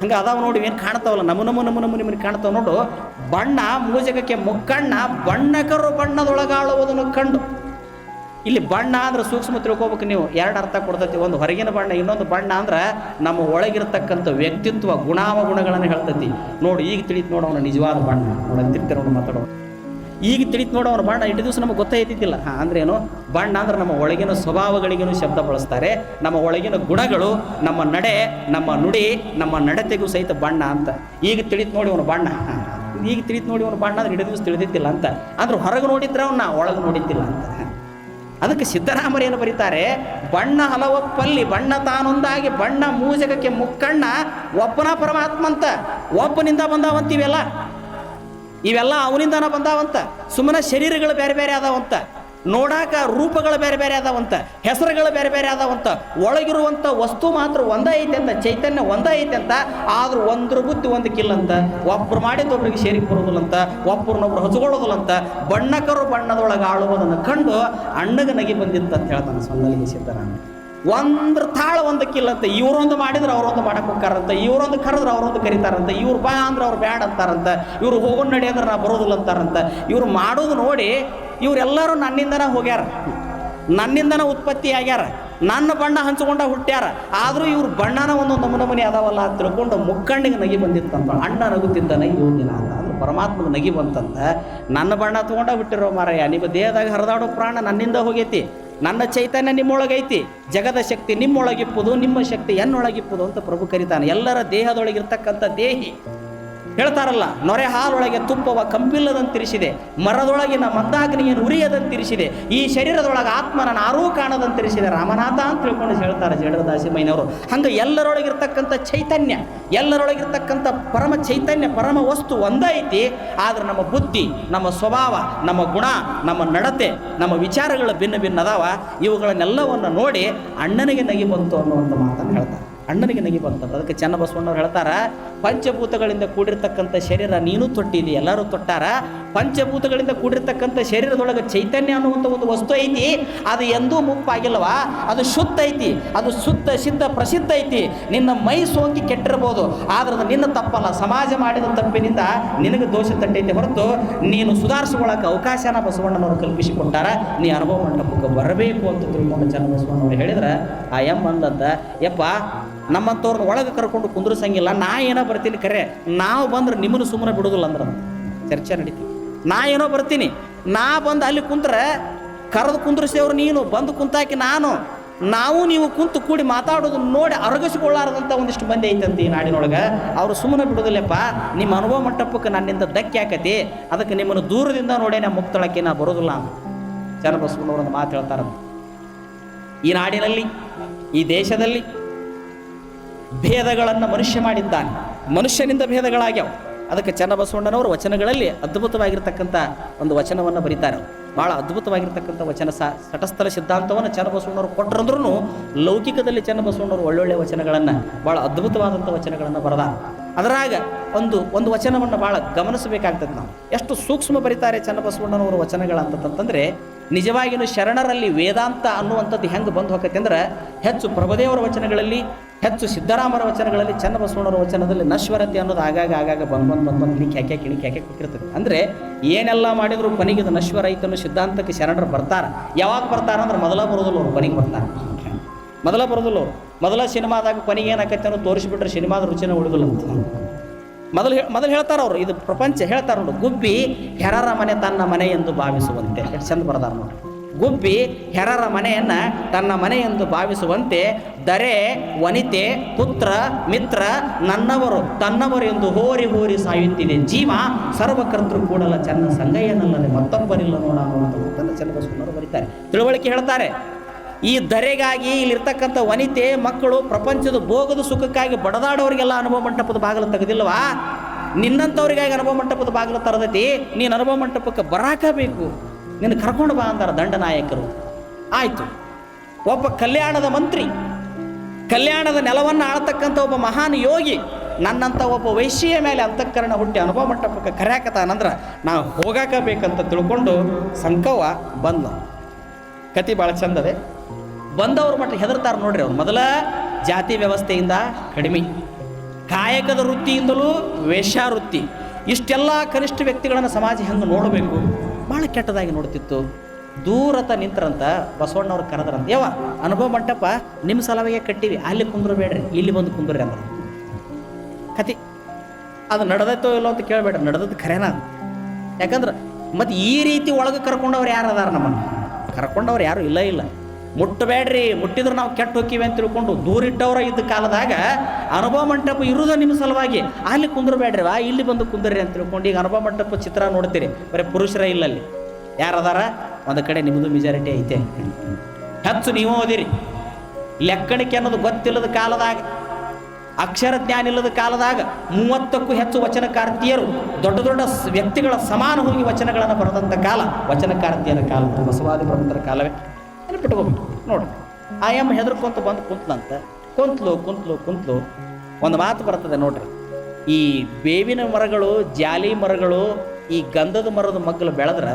ಹಂಗೆ ಅದಾವ ನೋಡಿ, ಏನು ಕಾಣ್ತಾವಲ್ಲ. ನಮ್ಮ ನಮ್ಮ ನಮ್ಮ ನಮ್ಮ ನಿಮ್ಮನ್ನು ಕಾಣ್ತಾವ ನೋಡು. ಬಣ್ಣ ಮೂಜಗಕ್ಕೆ ಮುಕ್ಕಣ್ಣ, ಬಣ್ಣಕರು ಬಣ್ಣದೊಳಗಾಳುವುದನ್ನು ಕಂಡು. ಇಲ್ಲಿ ಬಣ್ಣ ಅಂದ್ರೆ ಸೂಕ್ಷ್ಮ ತಿಳ್ಕೊಬೇಕು ನೀವು. ಎರಡು ಅರ್ಥ ಕೊಡ್ತೈತಿ. ಒಂದು ಹೊರಗಿನ ಬಣ್ಣ, ಇನ್ನೊಂದು ಬಣ್ಣ ಅಂದ್ರೆ ನಮ್ಮ ಒಳಗಿರ್ತಕ್ಕಂಥ ವ್ಯಕ್ತಿತ್ವ ಗುಣಾವಗುಣಗಳನ್ನು ಹೇಳ್ತೈತಿ. ನೋಡು, ಈಗ ತಿಳಿತು ನೋಡು ಅವನ ನಿಜವಾದ ಬಣ್ಣ. ನೋಡು ಅಂತಿರ್ತಾರೆ ನೋಡು ಮಾತಾಡೋ ಈಗ ತಿಳಿತು ನೋಡು ಅವನ ಬಣ್ಣ. ಇಟ್ಟು ದಿವಸ ನಮಗೆ ಗೊತ್ತಾಯ್ತಿದ್ದಿಲ್ಲ ಹಾಂ, ಅಂದ್ರೆ ಏನು? ಬಣ್ಣ ಅಂದ್ರೆ ನಮ್ಮ ಒಳಗಿನ ಸ್ವಭಾವಗಳಿಗೇನು ಶಬ್ದ ಬಳಸ್ತಾರೆ. ನಮ್ಮ ಒಳಗಿನ ಗುಣಗಳು, ನಮ್ಮ ನಡೆ, ನಮ್ಮ ನುಡಿ, ನಮ್ಮ ನಡತೆಗೂ ಸಹಿತ ಬಣ್ಣ ಅಂತ. ಈಗ ತಿಳಿತು ನೋಡಿ ಅವನ ಬಣ್ಣ. ಈಗ ತಿಳಿತು ನೋಡಿ ಅವನ ಬಣ್ಣ ಅಂದ್ರೆ ಇಡೀ ದಿವಸ ತಿಳಿದಿದ್ದಿಲ್ಲ ಅಂತ. ಅಂದ್ರೆ ಹೊರಗೆ ನೋಡಿದ್ರೆ ಅವ್ನ, ಒಳಗೆ ನೋಡಿದ್ದಿಲ್ಲ ಅಂತ. ಅದಕ್ಕೆ ಸಿದ್ದರಾಮರೇನು ಬರೀತಾರೆ, ಬಣ್ಣ ಹಲವಪ್ಪಲ್ಲಿ, ಬಣ್ಣ ತಾನೊಂದಾಗಿ, ಬಣ್ಣ ಮೂಜಕಕ್ಕೆ ಮುಕ್ಕಣ್ಣ, ಒಬ್ಬನ ಪರಮಾತ್ಮ ಅಂತ ಒಬ್ಬನಿಂದ ಬಂದಾವಂತ ಇವೆಲ್ಲ. ಇವೆಲ್ಲ ಅವನಿಂದನ ಬಂದಾವಂತ. ಸುಮ್ಮನೆ ಶರೀರಗಳು ಬೇರೆ ಬೇರೆ ಅದಾವಂತ ನೋಡಾಕ ರೂಪಗಳು ಬೇರೆ ಬೇರೆ ಅದಾವಂತ, ಹೆಸರುಗಳು ಬೇರೆ ಬೇರೆ ಅದಾವಂತ ಒಳಗಿರುವಂಥ ವಸ್ತು ಮಾತ್ರ ಒಂದೇ ಐತೆ ಅಂತ, ಚೈತನ್ಯ ಒಂದೇ ಐತೆ ಅಂತ, ಆದ್ರೂ ಒಂದ್ರ ಬುದ್ಧಿ ಒಂದಕ್ಕಿಲ್ಲಂತ ಒಬ್ರು ಮಾಡಿ ಒಬ್ರಿಗೆ ಸೇರಿ ಬರೋದಿಲ್ಲಂತ ಒಬ್ಬರನ್ನೊಬ್ರು ಹಚ್ಕೊಳ್ಳೋದಿಲ್ಲಂತ ಬಣ್ಣಕರು ಬಣ್ಣದೊಳಗೆ ಆಳುವುದನ್ನು ಕಂಡು ಅಣ್ಣಗೆ ನಗಿ ಬಂದಿತ್ತು ಅಂತ ಹೇಳ್ತಾನೆ ಸೊಂದಲಿಗೆ ಸಿದ್ದರಾಮ ಒಂದ್ರ ತಾಳ ಒಂದಕ್ಕಿಲ್ಲಂತ ಇವ್ರೊಂದು ಮಾಡಿದ್ರೆ ಅವ್ರೊಂದು ಮಾಡಕ್ ಹೋಗ್ತಾರಂತ ಇವ್ರೊಂದು ಕರೆದ್ರೆ ಅವ್ರೊಂದು ಕರೀತಾರಂತ ಇವ್ರು ಬಾ ಅಂದ್ರೆ ಅವ್ರು ಬ್ಯಾಡ್ ಅಂತಾರಂತ, ಇವ್ರು ಹೋಗೋಣ ನಡಿ ಅಂದ್ರೆ ನಾ ಬರೋದಿಲ್ಲ ಅಂತಾರಂತ, ಇವ್ರು ಮಾಡೋದು ನೋಡಿ ಇವರೆಲ್ಲರೂ ನನ್ನಿಂದನ ಹೋಗ್ಯಾರ. ನನ್ನಿಂದನ ಉತ್ಪತ್ತಿ ಆಗ್ಯಾರ. ನನ್ನ ಬಣ್ಣ ಹಂಚ್ಕೊಂಡ ಹುಟ್ಟ್ಯಾರ. ಆದರೂ ಇವ್ರ ಬಣ್ಣನ ಒಂದೊಂದು ನಮೂನೆ ಮನೆ ಅದಾವಲ್ಲ ಅಂತ ತಿಳ್ಕೊಂಡು ಮುಕ್ಕಣ್ಣಿಗೆ ನಗಿ ಬಂದಿತ್ತಂತ. ಅಣ್ಣ ನಗುತ್ತಿದ್ದಾನೆ ಯೋಗಿನ ಅಂತ. ಅಂದ್ರೆ ಪರಮಾತ್ಮಗೆ ನಗಿ ಬಂತಂತ. ನನ್ನ ಬಣ್ಣ ತಗೊಂಡ ಬಿಟ್ಟಿರೋ ಮಾರಯ್ಯ, ನಿಮ್ಮ ದೇಹದಾಗ ಹರಿದಾಡೋ ಪ್ರಾಣ ನನ್ನಿಂದ ಹೋಗೈತಿ. ನನ್ನ ಚೈತನ್ಯ ನಿಮ್ಮೊಳಗೈತಿ. ಜಗದ ಶಕ್ತಿ ನಿಮ್ಮೊಳಗಿಪ್ಪುದು, ನಿಮ್ಮ ಶಕ್ತಿ ಎನ್ನೊಳಗಿಪ್ಪುದು ಅಂತ ಪ್ರಭು ಕರಿತಾನೆ. ಎಲ್ಲರ ದೇಹದೊಳಗಿರ್ತಕ್ಕಂಥ ದೇಹಿ. ಹೇಳ್ತಾರಲ್ಲ, ನೊರೆ ಹಾಲೊಳಗೆ ತುಪ್ಪವ ಕಂಪಿಲ್ಲದಂತಿರಿಸಿದೆ ಮರದೊಳಗಿನ ಮಂದಾಗ್ನಿಯನ್ನು ಉರಿಯದಂತಿರಿಸಿದೆ ಈ ಶರೀರದೊಳಗೆ ಆತ್ಮನ ಆರೂ ಕಾಣದಂತಿರಿಸಿದೆ ರಾಮನಾಥ ಅಂತ ತಿಳ್ಕೊಂಡು ಹೇಳ್ತಾರೆ ಜೇಡರ ಮೈನವರು. ಹಂಗೆ ಎಲ್ಲರೊಳಗಿರ್ತಕ್ಕಂಥ ಚೈತನ್ಯ, ಎಲ್ಲರೊಳಗಿರ್ತಕ್ಕಂಥ ಪರಮ ಚೈತನ್ಯ, ಪರಮ ವಸ್ತು ಒಂದೈತಿ ಆದ್ರೆ ನಮ್ಮ ಬುದ್ಧಿ, ನಮ್ಮ ಸ್ವಭಾವ, ನಮ್ಮ ಗುಣ, ನಮ್ಮ ನಡತೆ, ನಮ್ಮ ವಿಚಾರಗಳು ಭಿನ್ನ ಭಿನ್ನ ಅದಾವ. ಇವುಗಳನ್ನೆಲ್ಲವನ್ನು ನೋಡಿ ಅಣ್ಣನಿಗೆ ನಗಿ ಬಂತು ಅನ್ನುವಂಥ ಮಾತನ್ನು ಹೇಳ್ತಾರೆ. ಅಣ್ಣನಿಗೆ ನಗಿ ಬಂತಂತ ಅದಕ್ಕೆ ಚನ್ನಬಸವಣ್ಣವ್ರು ಹೇಳ್ತಾರೆ, ಪಂಚಭೂತಗಳಿಂದ ಕೂಡಿರ್ತಕ್ಕಂಥ ಶರೀರ ನೀನು ತೊಟ್ಟಿದಿ, ಎಲ್ಲರೂ ತೊಟ್ಟಾರ? ಪಂಚಭೂತಗಳಿಂದ ಕೂಡಿರ್ತಕ್ಕಂಥ ಶರೀರದೊಳಗೆ ಚೈತನ್ಯ ಅನ್ನುವಂಥ ಒಂದು ವಸ್ತು ಐತಿ, ಅದು ಎಂದೂ ಮುಪ್ಪಾಗಿಲ್ಲವಾ? ಅದು ಶುದ್ಧ ಐತಿ, ಅದು ಶುದ್ಧ, ಸಿದ್ಧ, ಪ್ರಸಿದ್ಧ ಐತಿ. ನಿನ್ನ ಮೈ ಸೋಂಕಿ ಕೆಟ್ಟಿರ್ಬೋದು, ಆದ್ರೆ ಅದು ನಿನ್ನ ತಪ್ಪಲ್ಲ. ಸಮಾಜ ಮಾಡಿದ ತಪ್ಪಿನಿಂದ ನಿನಗೆ ದೋಷ ತಟ್ಟೈತೆ ಹೊರತು ನೀನು ಸುಧಾರಿಸ್ಕೊಳ್ಳೋಕೆ ಅವಕಾಶನ ಬಸವಣ್ಣನವರು ಕಲ್ಪಿಸಿಕೊಟ್ಟಾರ. ನೀ ಅನುಭವ ಮಂಟಪಕ್ಕೆ ಬರಬೇಕು ಅಂತ ತಿಳ್ಕೊಂಡು ಚೆನ್ನಬಸವಣ್ಣವ್ರು ಹೇಳಿದ್ರೆ, ಆ ಎಂ ಅಂದದ್ದ ಯಪ್ಪ ನಮ್ಮಂಥವ್ರನ್ನ ಒಳಗೆ ಕರ್ಕೊಂಡು ಕುಂದ್ರಸಂಗಿಲ್ಲ. ನಾ ಏನೋ ಬರ್ತೀನಿ ಕರೆ, ನಾವು ಬಂದ್ರೆ ನಿಮ್ಮನ್ನು ಸುಮ್ಮನೆ ಬಿಡೋದಿಲ್ಲ ಅಂದ್ರೆ ಚರ್ಚೆ ನಡೀತೀವಿ ನಾ ಏನೋ ಬರ್ತೀನಿ, ನಾ ಬಂದು ಅಲ್ಲಿ ಕುಂತ್ರೆ ಕರೆದು ಕುಂದ್ರಿಸಿದವ್ರು ನೀನು, ಬಂದು ಕುಂತಾಕಿ ನಾನು. ನಾವು ನೀವು ಕುಂತು ಕೂಡಿ ಮಾತಾಡೋದನ್ನ ನೋಡಿ ಅರಗಿಸಿಕೊಳ್ಳಾರದಂಥ ಒಂದಿಷ್ಟು ಮಂದಿ ಐತಂತ ಈ ನಾಡಿನೊಳಗೆ. ಅವರು ಸುಮ್ಮನೆ ಬಿಡೋದಿಲ್ಲಪ್ಪ, ನಿಮ್ಮ ಅನುಭವ ಮಂಟಪಕ್ಕೆ ನನ್ನಿಂದ ಧಕ್ಕೆ ಆಕತಿ. ಅದಕ್ಕೆ ನಿಮ್ಮನ್ನು ದೂರದಿಂದ ನೋಡೇ ನಾ ಮುಕ್ತಳಕ್ಕೆ ನಾ ಬರೋದಿಲ್ಲ ಅಂತ. ಚನ್ನಬಸವಣ್ಣವ್ರು ಒಂದು ಮಾತು ಹೇಳ್ತಾರಂತ. ಈ ನಾಡಿನಲ್ಲಿ, ಈ ದೇಶದಲ್ಲಿ ಭೇದಗಳನ್ನು ಮನುಷ್ಯ ಮಾಡಿದ್ದಾನೆ. ಮನುಷ್ಯನಿಂದ ಭೇದಗಳಾಗ್ಯಾವ. ಅದಕ್ಕೆ ಚನ್ನಬಸವಣ್ಣನವರು ವಚನಗಳಲ್ಲಿ ಅದ್ಭುತವಾಗಿರ್ತಕ್ಕಂಥ ಒಂದು ವಚನವನ್ನು ಬರೀತಾರೆ. ಭಾಳ ಅದ್ಭುತವಾಗಿರ್ತಕ್ಕಂಥ ವಚನ ಸ ತಟಸ್ಥಲ ಸಿದ್ಧಾಂತವನ್ನು ಚನ್ನಬಸವಣ್ಣವರು ಕೊಟ್ಟರಂದ್ರೂ ಲೌಕಿಕದಲ್ಲಿ ಚನ್ನಬಸವಣ್ಣವರು ಒಳ್ಳೊಳ್ಳೆ ವಚನಗಳನ್ನು ಭಾಳ ಅದ್ಭುತವಾದಂಥ ವಚನಗಳನ್ನು ಬರೆದ ಅದರಾಗ ಒಂದು ಒಂದು ವಚನವನ್ನು ಭಾಳ ಗಮನಿಸಬೇಕಾಗ್ತದೆ ನಾವು. ಎಷ್ಟು ಸೂಕ್ಷ್ಮ ಬರೀತಾರೆ ಚನ್ನಬಸವಣ್ಣನವರು ವಚನಗಳಂತಂತಂದರೆ ನಿಜವಾಗಿಯೂ ಶರಣರಲ್ಲಿ ವೇದಾಂತ ಅನ್ನುವಂಥದ್ದು ಹೆಂಗೆ ಬಂದು ಹೋಗತ್ತೆ ಅಂದ್ರೆ, ಹೆಚ್ಚು ಪ್ರಭುದೇವರ ವಚನಗಳಲ್ಲಿ ಹೆಚ್ಚು ಸಿದ್ದರಾಮರ ವಚನಗಳಲ್ಲಿ, ಚನ್ನಬಸವಣ್ಣವರ ವಚನದಲ್ಲಿ ನಶ್ವರತೆ ಅನ್ನೋದು ಆಗಾಗ ಆಗಾಗ ಬಂದು ಬಂದು ಬಂದು ಬಂದು ಇಳಿಕೆ ಯಾಕೆ ಇಳಿಕೆ ಯಾಕೆ ಕೊಟ್ಟಿರ್ತದೆ ಅಂದರೆ ಏನೆಲ್ಲ ಮಾಡಿದ್ರು ಕೊನೆಗೆ ಇದು ನಶ್ವರ ಸಿದ್ಧಾಂತಕ್ಕೆ ಶರಣರು ಬರ್ತಾರೆ. ಯಾವಾಗ ಬರ್ತಾರೆ ಅಂದ್ರೆ ಮೊದಲ ಬರೋದಲ್ಲ ಅವ್ರು ಕೊನೆಗೆ ಬರ್ತಾರೆ. ಮೊದಲ ಬರೋದಿಲ್ಲ ಅವ್ರು. ಮೊದಲ ಸಿನಿಮಾದಾಗ ಕೊನೆಗೆ ಏನಾಕೈತೆ ಅನ್ನೋ ತೋರಿಸ್ಬಿಟ್ರೆ ಸಿನಿಮಾದ ರುಚಿನ ಉಳಿದಿಲ್ಲ ಅಂತ. ಮೊದಲು ಮೊದಲು ಹೇಳ್ತಾರೆ ಅವರು, ಇದು ಪ್ರಪಂಚ ಹೇಳ್ತಾರೆ ನೋಡು, ಗುಬ್ಬಿ ಹೆರರ ಮನೆ ತನ್ನ ಮನೆ ಎಂದು ಭಾವಿಸುವಂತೆ. ಚಂದ ಬರ್ದಾರ ನೋಡಿ. ಗುಬ್ಬಿ ಹೆರರ ಮನೆಯನ್ನು ತನ್ನ ಮನೆ ಎಂದು ಭಾವಿಸುವಂತೆ ದರೆ, ವನಿತೆ, ಪುತ್ರ, ಮಿತ್ರ ನನ್ನವರು, ತನ್ನವರು ಎಂದು ಹೋರಿ ಹೋರಿ ಸಾಯುತ್ತಿದೆ. ಜೀವ ಸರ್ವಕರ್ತೃ ಕೂಡಲ ಚೆನ್ನ ಸಂಗಯ್ಯನಲ್ಲದೆ ಮತ್ತೊಬ್ಬರಿಲ್ಲ ನೋಡ ಅನ್ನುವಂಥ ಬರೀತಾರೆ ತಿಳುವಳಿಕೆ ಹೇಳ್ತಾರೆ, ಈ ದರೆಗಾಗಿ ಇಲ್ಲಿರ್ತಕ್ಕಂಥ ವನಿತೆ, ಮಕ್ಕಳು ಪ್ರಪಂಚದ ಭೋಗದ ಸುಖಕ್ಕಾಗಿ ಬಡದಾಡೋರಿಗೆಲ್ಲ ಅನುಭವ ಮಂಟಪದ ಬಾಗಿಲು ತೆಗೆದಿಲ್ಲವಾ? ನಿನ್ನಂಥವ್ರಿಗಾಗಿ ಅನುಭವ ಮಂಟಪದ ಬಾಗಿಲು ತರದತಿ, ನೀನು ಅನುಭವ ಮಂಟಪಕ್ಕೆ ಬರಾಕಬೇಕು ನಿನ್ನ ಕರ್ಕೊಂಡು ಬಾ ಅಂತಾರೆ ದಂಡನಾಯಕರು. ಆಯಿತು. ಒಬ್ಬ ಕಲ್ಯಾಣದ ಮಂತ್ರಿ, ಕಲ್ಯಾಣದ ನೆಲವನ್ನು ಆಳ್ತಕ್ಕಂಥ ಒಬ್ಬ ಮಹಾನ್ ಯೋಗಿ, ನನ್ನಂಥ ಒಬ್ಬ ವೈಶ್ಯ ಮೇಲೆ ಅಂತಃಕರಣ ಹುಟ್ಟಿ ಅನುಭವ ಮಂಟಪಕ್ಕೆ ಕರ್ಯಾಕತಾನಂದ್ರೆ ನಾವು ಹೋಗಾಕಬೇಕಂತ ತಿಳ್ಕೊಂಡು ಸಂಕವ ಬಂದ ಕತಿ ಭಾಳ ಚಂದದೆ ಬಂದವ್ರ ಮಟ್ಟ ಹೆದರ್ತಾರೆ ನೋಡ್ರಿ ಅವ್ರು. ಮೊದಲ ಜಾತಿ ವ್ಯವಸ್ಥೆಯಿಂದ ಕಡಿಮೆ. ಕಾಯಕದ ವೃತ್ತಿಯಿಂದಲೂ ವೇಶ್ಯಾವೃತ್ತಿ ಇಷ್ಟೆಲ್ಲ ಕನಿಷ್ಠ ವ್ಯಕ್ತಿಗಳನ್ನು ಸಮಾಜ ಹೆಂಗೆ ನೋಡಬೇಕು? ಭಾಳ ಕೆಟ್ಟದಾಗಿ ನೋಡ್ತಿತ್ತು. ದೂರತ ನಿಂತ್ರಂತ ಬಸವಣ್ಣವ್ರು ಕರೆದ್ರಂತ ಯಾವ ಅನುಭವ ಮಂಟಪ ನಿಮ್ಮ ಸಲುವಾಗಿ ಕಟ್ಟಿವಿ. ಅಲ್ಲಿ ಕುಂದ್ರಬೇಡ್ರಿ ಇಲ್ಲಿ ಬಂದು ಕುಂದ್ರಿ ಅಂದ್ರೆ. ಕತಿ ಅದು ನಡೆದೈತೋ ಇಲ್ಲೋ ಅಂತ ಕೇಳಬೇಡ್ರಿ, ನಡೆದದ್ದು ಖರೇನ ಅದು. ಯಾಕಂದ್ರೆ ಮತ್ತು ಈ ರೀತಿ ಒಳಗೆ ಕರ್ಕೊಂಡವ್ರು ಯಾರು ಅದಾರ ನಮ್ಮನ್ನು? ಕರ್ಕೊಂಡವ್ರು ಯಾರು ಇಲ್ಲ ಇಲ್ಲ. ಮುಟ್ಟಬೇಡ್ರಿ, ಮುಟ್ಟಿದ್ರೆ ನಾವು ಕೆಟ್ಟು ಹೋಗ್ತೀವಿ ಅಂತ ತಿಳ್ಕೊಂಡು ದೂರಿಟ್ಟವ್ರ ಇದ್ದ ಕಾಲದಾಗ ಅನುಭವ ಮಂಟಪ ಇರುವುದು ನಿಮ್ಮ ಸಲುವಾಗಿ. ಅಲ್ಲಿ ಕುಂದ್ರಬೇಡ್ರಿ ವಾ, ಇಲ್ಲಿ ಬಂದು ಕುಂದ್ರಿ ಅಂತ ತಿಳ್ಕೊಂಡು ಈಗ ಅನುಭವ ಮಂಟಪ ಚಿತ್ರ ನೋಡ್ತೀರಿ. ಬರೀ ಪುರುಷರ ಇಲ್ಲ ಅಲ್ಲಿ ಯಾರದಾರ ಒಂದು ಕಡೆ ನಿಮ್ಮದು ಮೆಜಾರಿಟಿ ಐತೆ. ಹೆಚ್ಚು ನೀವು ಓದಿರಿ. ಲೆಕ್ಕಣಿಕೆ ಅನ್ನೋದು ಗೊತ್ತಿಲ್ಲದ ಕಾಲದಾಗ, ಅಕ್ಷರ ಜ್ಞಾನ ಇಲ್ಲದ ಕಾಲದಾಗ ಮೂವತ್ತಕ್ಕೂ ಹೆಚ್ಚು ವಚನಕಾರ್ತಿಯರು, ದೊಡ್ಡ ದೊಡ್ಡ ವ್ಯಕ್ತಿಗಳ ಸಮಾನ ಹೋಗಿ ವಚನಗಳನ್ನು ಬರೆದಂಥ ಕಾಲ, ವಚನಕಾರ್ತಿಯರ ಕಾಲ ಬಸವಾದಿ ಪ್ರಬಂಧರ ಕಾಲವೇ. ನೆನಪಿಟ್ಕೋಬೇಕು ನೋಡಿ, ಆ ಎಮ್ಮ ಹೆದರ್ಕೊಂತ ಬಂದು ಕುಂತ್ಲಂತ ಕುಂತ್ಲು ಕುಂತ್ಲು ಕುಂತ್ಲು, ಒಂದು ಮಾತು ಬರ್ತದೆ ನೋಡ್ರಿ. ಈ ಬೇವಿನ ಮರಗಳು, ಜಾಲಿ ಮರಗಳು, ಈ ಗಂಧದ ಮರದ ಮಗ್ಗಲು ಬೆಳೆದ್ರೆ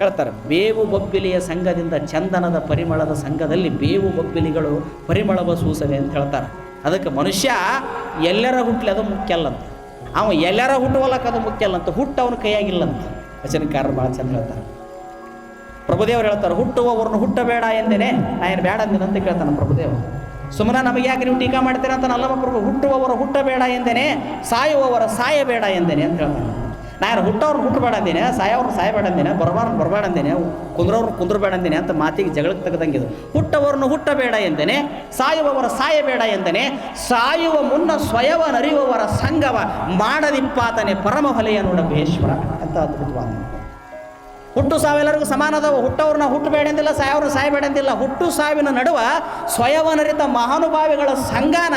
ಹೇಳ್ತಾರೆ, ಬೇವು ಬೊಬ್ಬಿಲಿಯ ಸಂಘದಿಂದ ಚಂದನದ ಪರಿಮಳದ ಸಂಘದಲ್ಲಿ ಬೇವು ಬೊಬ್ಬಿಲಿಗಳು ಪರಿಮಳವ ಸೂಸವೆ ಅಂತ ಹೇಳ್ತಾರೆ. ಅದಕ್ಕೆ ಮನುಷ್ಯ ಎಲ್ಲರ ಹುಟ್ಟಲಿ ಅದು ಮುಖ್ಯ ಅಲ್ಲಂತ ಅವ ಎಲ್ಲರ ಹುಟ್ಟುವಲಕ್ಕೆ ಅದು ಮುಖ್ಯ ಅಲ್ಲಂತ ಹುಟ್ಟು ಅವನ ಕೈಯಾಗಿಲ್ಲಂತ ವಚನಕಾರರು ಭಾಳ ಚಂದ ಹೇಳ್ತಾರೆ. ಪ್ರಭುದೇವರು ಹೇಳ್ತಾರೆ ಹುಟ್ಟುವವರನ್ನು ಹುಟ್ಟಬೇಡ ಎಂದೇನೆ? ನಾ ಬೇಡ ಅಂತ ಕೇಳ್ತಾನೆ ಪ್ರಭುದೇವ ಸುಮ್ಮನೆ ನಮಗೆ ಯಾಕೆ ನೀವು ಟೀಕಾ ಮಾಡ್ತೀರ ಅಂತ ನಲ್ಲಮ್ಮ ಪ್ರಭು, ಹುಟ್ಟುವವರು ಹುಟ್ಟಬೇಡ ಎಂದೇನೆ? ಸಾಯುವವರ ಸಾಯಬೇಡ ಎಂದೇನೆ? ಅಂತ ಹೇಳ್ತಾನೆ. ನಾನು ಹುಟ್ಟವ್ರು ಹುಟ್ಟಬೇಡ ಅಂದೇನೆ ಸಾಯವ್ರು ಸಾಯಬೇಡ ಅಂದೇನೆ ಬರಬಾರ ಬರಬೇಡ ಅಂದೇನೆ ಕುಂದ್ರವ್ರು ಕುಂದ್ರಬೇಡ ಅಂದೇನೆ ಅಂತ ಮಾತಿಗೆ ಜಗಳಕ್ಕೆ ತೆಗೆದಂಗಿದು ಹುಟ್ಟವರನ್ನು ಹುಟ್ಟಬೇಡ ಎಂದೇನೆ? ಸಾಯುವವರ ಸಾಯಬೇಡ ಎಂದೇನೆ? ಸಾಯುವ ಮುನ್ನ ಸ್ವಯವ ನರಿಯುವವರ ಸಂಗವ ಮಾಡದಿಪ್ಪಾತನೆ ಪರಮ ಹೊಲೆಯ ನೋಡ ಭೇಶ್ವರ ಅಂತ ಅದ್ಭುತವಾದ. ಹುಟ್ಟು ಸಾವೆಲ್ಲರಿಗೂ ಸಮಾನ ಅದಾವ. ಹುಟ್ಟವ್ರನ್ನ ಹುಟ್ಟಬೇಡ ಅಂದಿಲ್ಲ ಸಾಯವ್ರನ್ನ ಸಾಯಬೇಡ ಅಂದಿಲ್ಲ ಹುಟ್ಟು ಸಾವಿನ ನಡುವ ಸ್ವಯವನರಿತ ಮಹಾನುಭಾವಿಗಳ ಸಂಘಾನ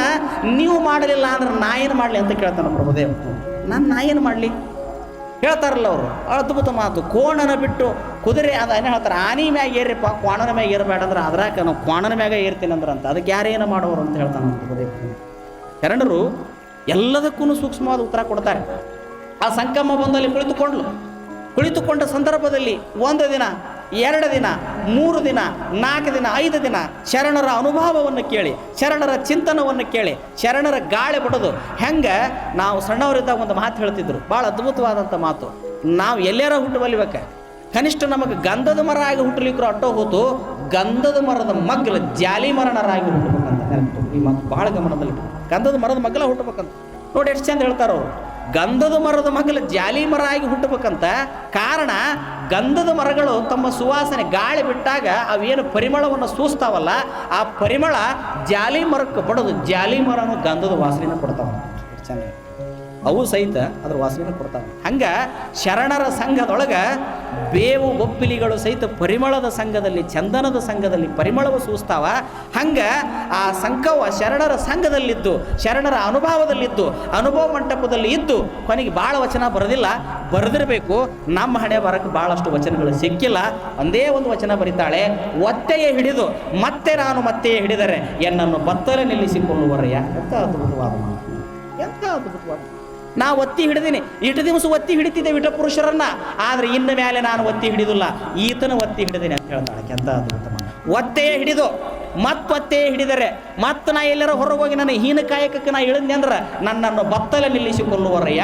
ನೀವು ಮಾಡಲಿಲ್ಲ ಅಂದ್ರೆ ನಾ ಏನು ಮಾಡಲಿ ಅಂತ ಕೇಳ್ತಾನೆ ಪ್ರಭುದೇವ ನಾನು ನಾ ಏನು ಮಾಡಲಿ? ಹೇಳ್ತಾರಲ್ಲ ಅವರು, ಅದ್ಭುತ ಮಾತು. ಕೋಣನ ಬಿಟ್ಟು ಕುದುರೆ ಅದು ಏನು ಹೇಳ್ತಾರೆ? ಆನಿ ಮ್ಯಾಗ ಏರಿಪ್ಪ ಕ್ವಾಣನ ಮ್ಯಾಗ ಏರಬೇಡ ಅಂದ್ರೆ ಅದ್ರಾಗ ನಾವು ಕ್ವಾಣನ ಮ್ಯಾಗ ಏರ್ತೀನಿ ಅಂದ್ರೆ ಅಂತ. ಅದಕ್ಕೆ ಯಾರೇನು ಮಾಡೋರು ಅಂತ ಹೇಳ್ತಾನೆ ಪ್ರಭುದೇವ ಶರಣರು ಎಲ್ಲದಕ್ಕೂ ಸೂಕ್ಷ್ಮವಾದ ಉತ್ತರ ಕೊಡ್ತಾರೆ. ಆ ಸಂಕಮ ಬಂದಲ್ಲಿ ಕುಳಿತುಕೊಂಡ್ಲು. ಕುಳಿತುಕೊಂಡ ಸಂದರ್ಭದಲ್ಲಿ ಒಂದು ದಿನ, ಎರಡು ದಿನ, ಮೂರು ದಿನ, ನಾಲ್ಕು ದಿನ, ಐದು ದಿನ ಶರಣರ ಅನುಭವವನ್ನು ಕೇಳಿ, ಶರಣರ ಚಿಂತನವನ್ನು ಕೇಳಿ, ಶರಣರ ಗಾಳಿ ಬಿಡೋದು. ಹೆಂಗೆ? ನಾವು ಸಣ್ಣವರಿದ್ದಾಗ ಒಂದು ಮಾತು ಹೇಳ್ತಿದ್ರು, ಭಾಳ ಅದ್ಭುತವಾದಂಥ ಮಾತು. ನಾವು ಎಲ್ಲಾರ ಹುಟ್ಟು ಬಲಿಬೇಕ ಕನಿಷ್ಠ ನಮಗೆ ಗಂಧದ ಮರ ಆಗಿ ಹುಟ್ಟಲಿಕ್ಕೂ ಅಟ್ಟೋ ಹೋತು ಗಂಧದ ಮರದ ಮಗ್ಗಲ ಜಾಲಿ ಮರಣರಾಗಿ ಹುಟ್ಟಬೇಕಂತ ಈ ಮಾತು ಭಾಳ ಗಮನದಲ್ಲಿ ಗಂಧದ ಮರದ ಮಗ್ಗಲ ಹುಟ್ಟಬೇಕಂತ. ನೋಡಿ ಎಷ್ಟು ಚಂದ ಹೇಳ್ತಾರ ಅವರು ಗಂಧದ ಮರದ ಮಗಲು ಜಾಲಿ ಮರ ಆಗಿ ಹುಟ್ಟಬೇಕಂತ ಕಾರಣ ಗಂಧದ ಮರಗಳು ತಮ್ಮ ಸುವಾಸನೆ ಗಾಳಿ ಬಿಟ್ಟಾಗ ಅವೇನು ಪರಿಮಳವನ್ನು ಸೂಸ್ತಾವಲ್ಲ, ಆ ಪರಿಮಳ ಜಾಲಿ ಮರಕ್ಕೆ ಬಡದು ಜಾಲಿ ಮರನು ಗಂಧದ ವಾಸನೆಯನ್ನು ಕೊಡ್ತಾವ ಹೇಳ್ತಾರೆ. ಅವು ಸಹಿತ ಅದ್ರ ವಾಸನೆ ಕೊಡ್ತಾವೆ ಹಂಗ ಶರಣರ ಸಂಘದೊಳಗೆ ಬೇವು ಬೊಪ್ಪಿಲಿಗಳು ಸಹಿತ ಪರಿಮಳದ ಸಂಘದಲ್ಲಿ, ಚಂದನದ ಸಂಘದಲ್ಲಿ ಪರಿಮಳವ ಸೂಸ್ತಾವ. ಹಂಗ ಆ ಸಂಘವ ಶರಣರ ಸಂಘದಲ್ಲಿದ್ದು, ಶರಣರ ಅನುಭವದಲ್ಲಿದ್ದು, ಅನುಭವ ಮಂಟಪದಲ್ಲಿ ಇದ್ದು ಕೊನೆಗೆ ಭಾಳ ವಚನ ಬರೋದಿಲ್ಲ. ಬರೆದಿರಬೇಕು. ನಮ್ಮ ಹಣೆ ಬರಕ್ಕೆ ಭಾಳಷ್ಟು ವಚನಗಳು ಸಿಕ್ಕಿಲ್ಲ. ಒಂದೇ ಒಂದು ವಚನ ಬರೀತಾಳೆ, ಒತ್ತೆಯೇ ಹಿಡಿದು, ಮತ್ತೆ ನಾನು ಮತ್ತೆ ಹಿಡಿದರೆ ಎನ್ನನ್ನು ಬತ್ತಲೆ ನಿಲ್ಲಿಸಿಕೊಳ್ಳುವರಯ್ಯ ಎಂಥ ಅದ್ಭುತವಾದ ಮಾತು. ಎಂಥ ಅದ್ಭುತವಾದ ನಾ ಒತ್ತಿ ಹಿಡಿದೀನಿ. ಇಟ್ಟು ದಿವಸ ಒತ್ತಿ ಹಿಡಿತಿದ್ದೆ ವಿಟ ಪುರುಷರನ್ನ. ಆದ್ರೆ ಇನ್ನು ಮೇಲೆ ನಾನು ಒತ್ತಿ ಹಿಡಿದಿಲ್ಲ. ಈತನ ಒತ್ತಿ ಹಿಡಿದೀನಿ ಅಂತ ಹೇಳ್ತಾಳೆ ಕೆಂತ. ಒತ್ತೆಯೇ ಹಿಡಿದು. ಮತ್ತೊತ್ತೇ ಹಿಡಿದರೆ ಮತ್ತೆ ನಾ ಎಲ್ಲರ ಹೊರಗೆ ಹೋಗಿ ನನ್ನ ಹೀನ ಕಾಯಕಕ್ಕೆ ನಾ ಇಳಿದ್ನಿ ಅಂದ್ರೆ ನನ್ನನ್ನು ಬತ್ತಲೆ ನಿಲ್ಲಿಸಿಕೊಳ್ಳುವರಯ್ಯ.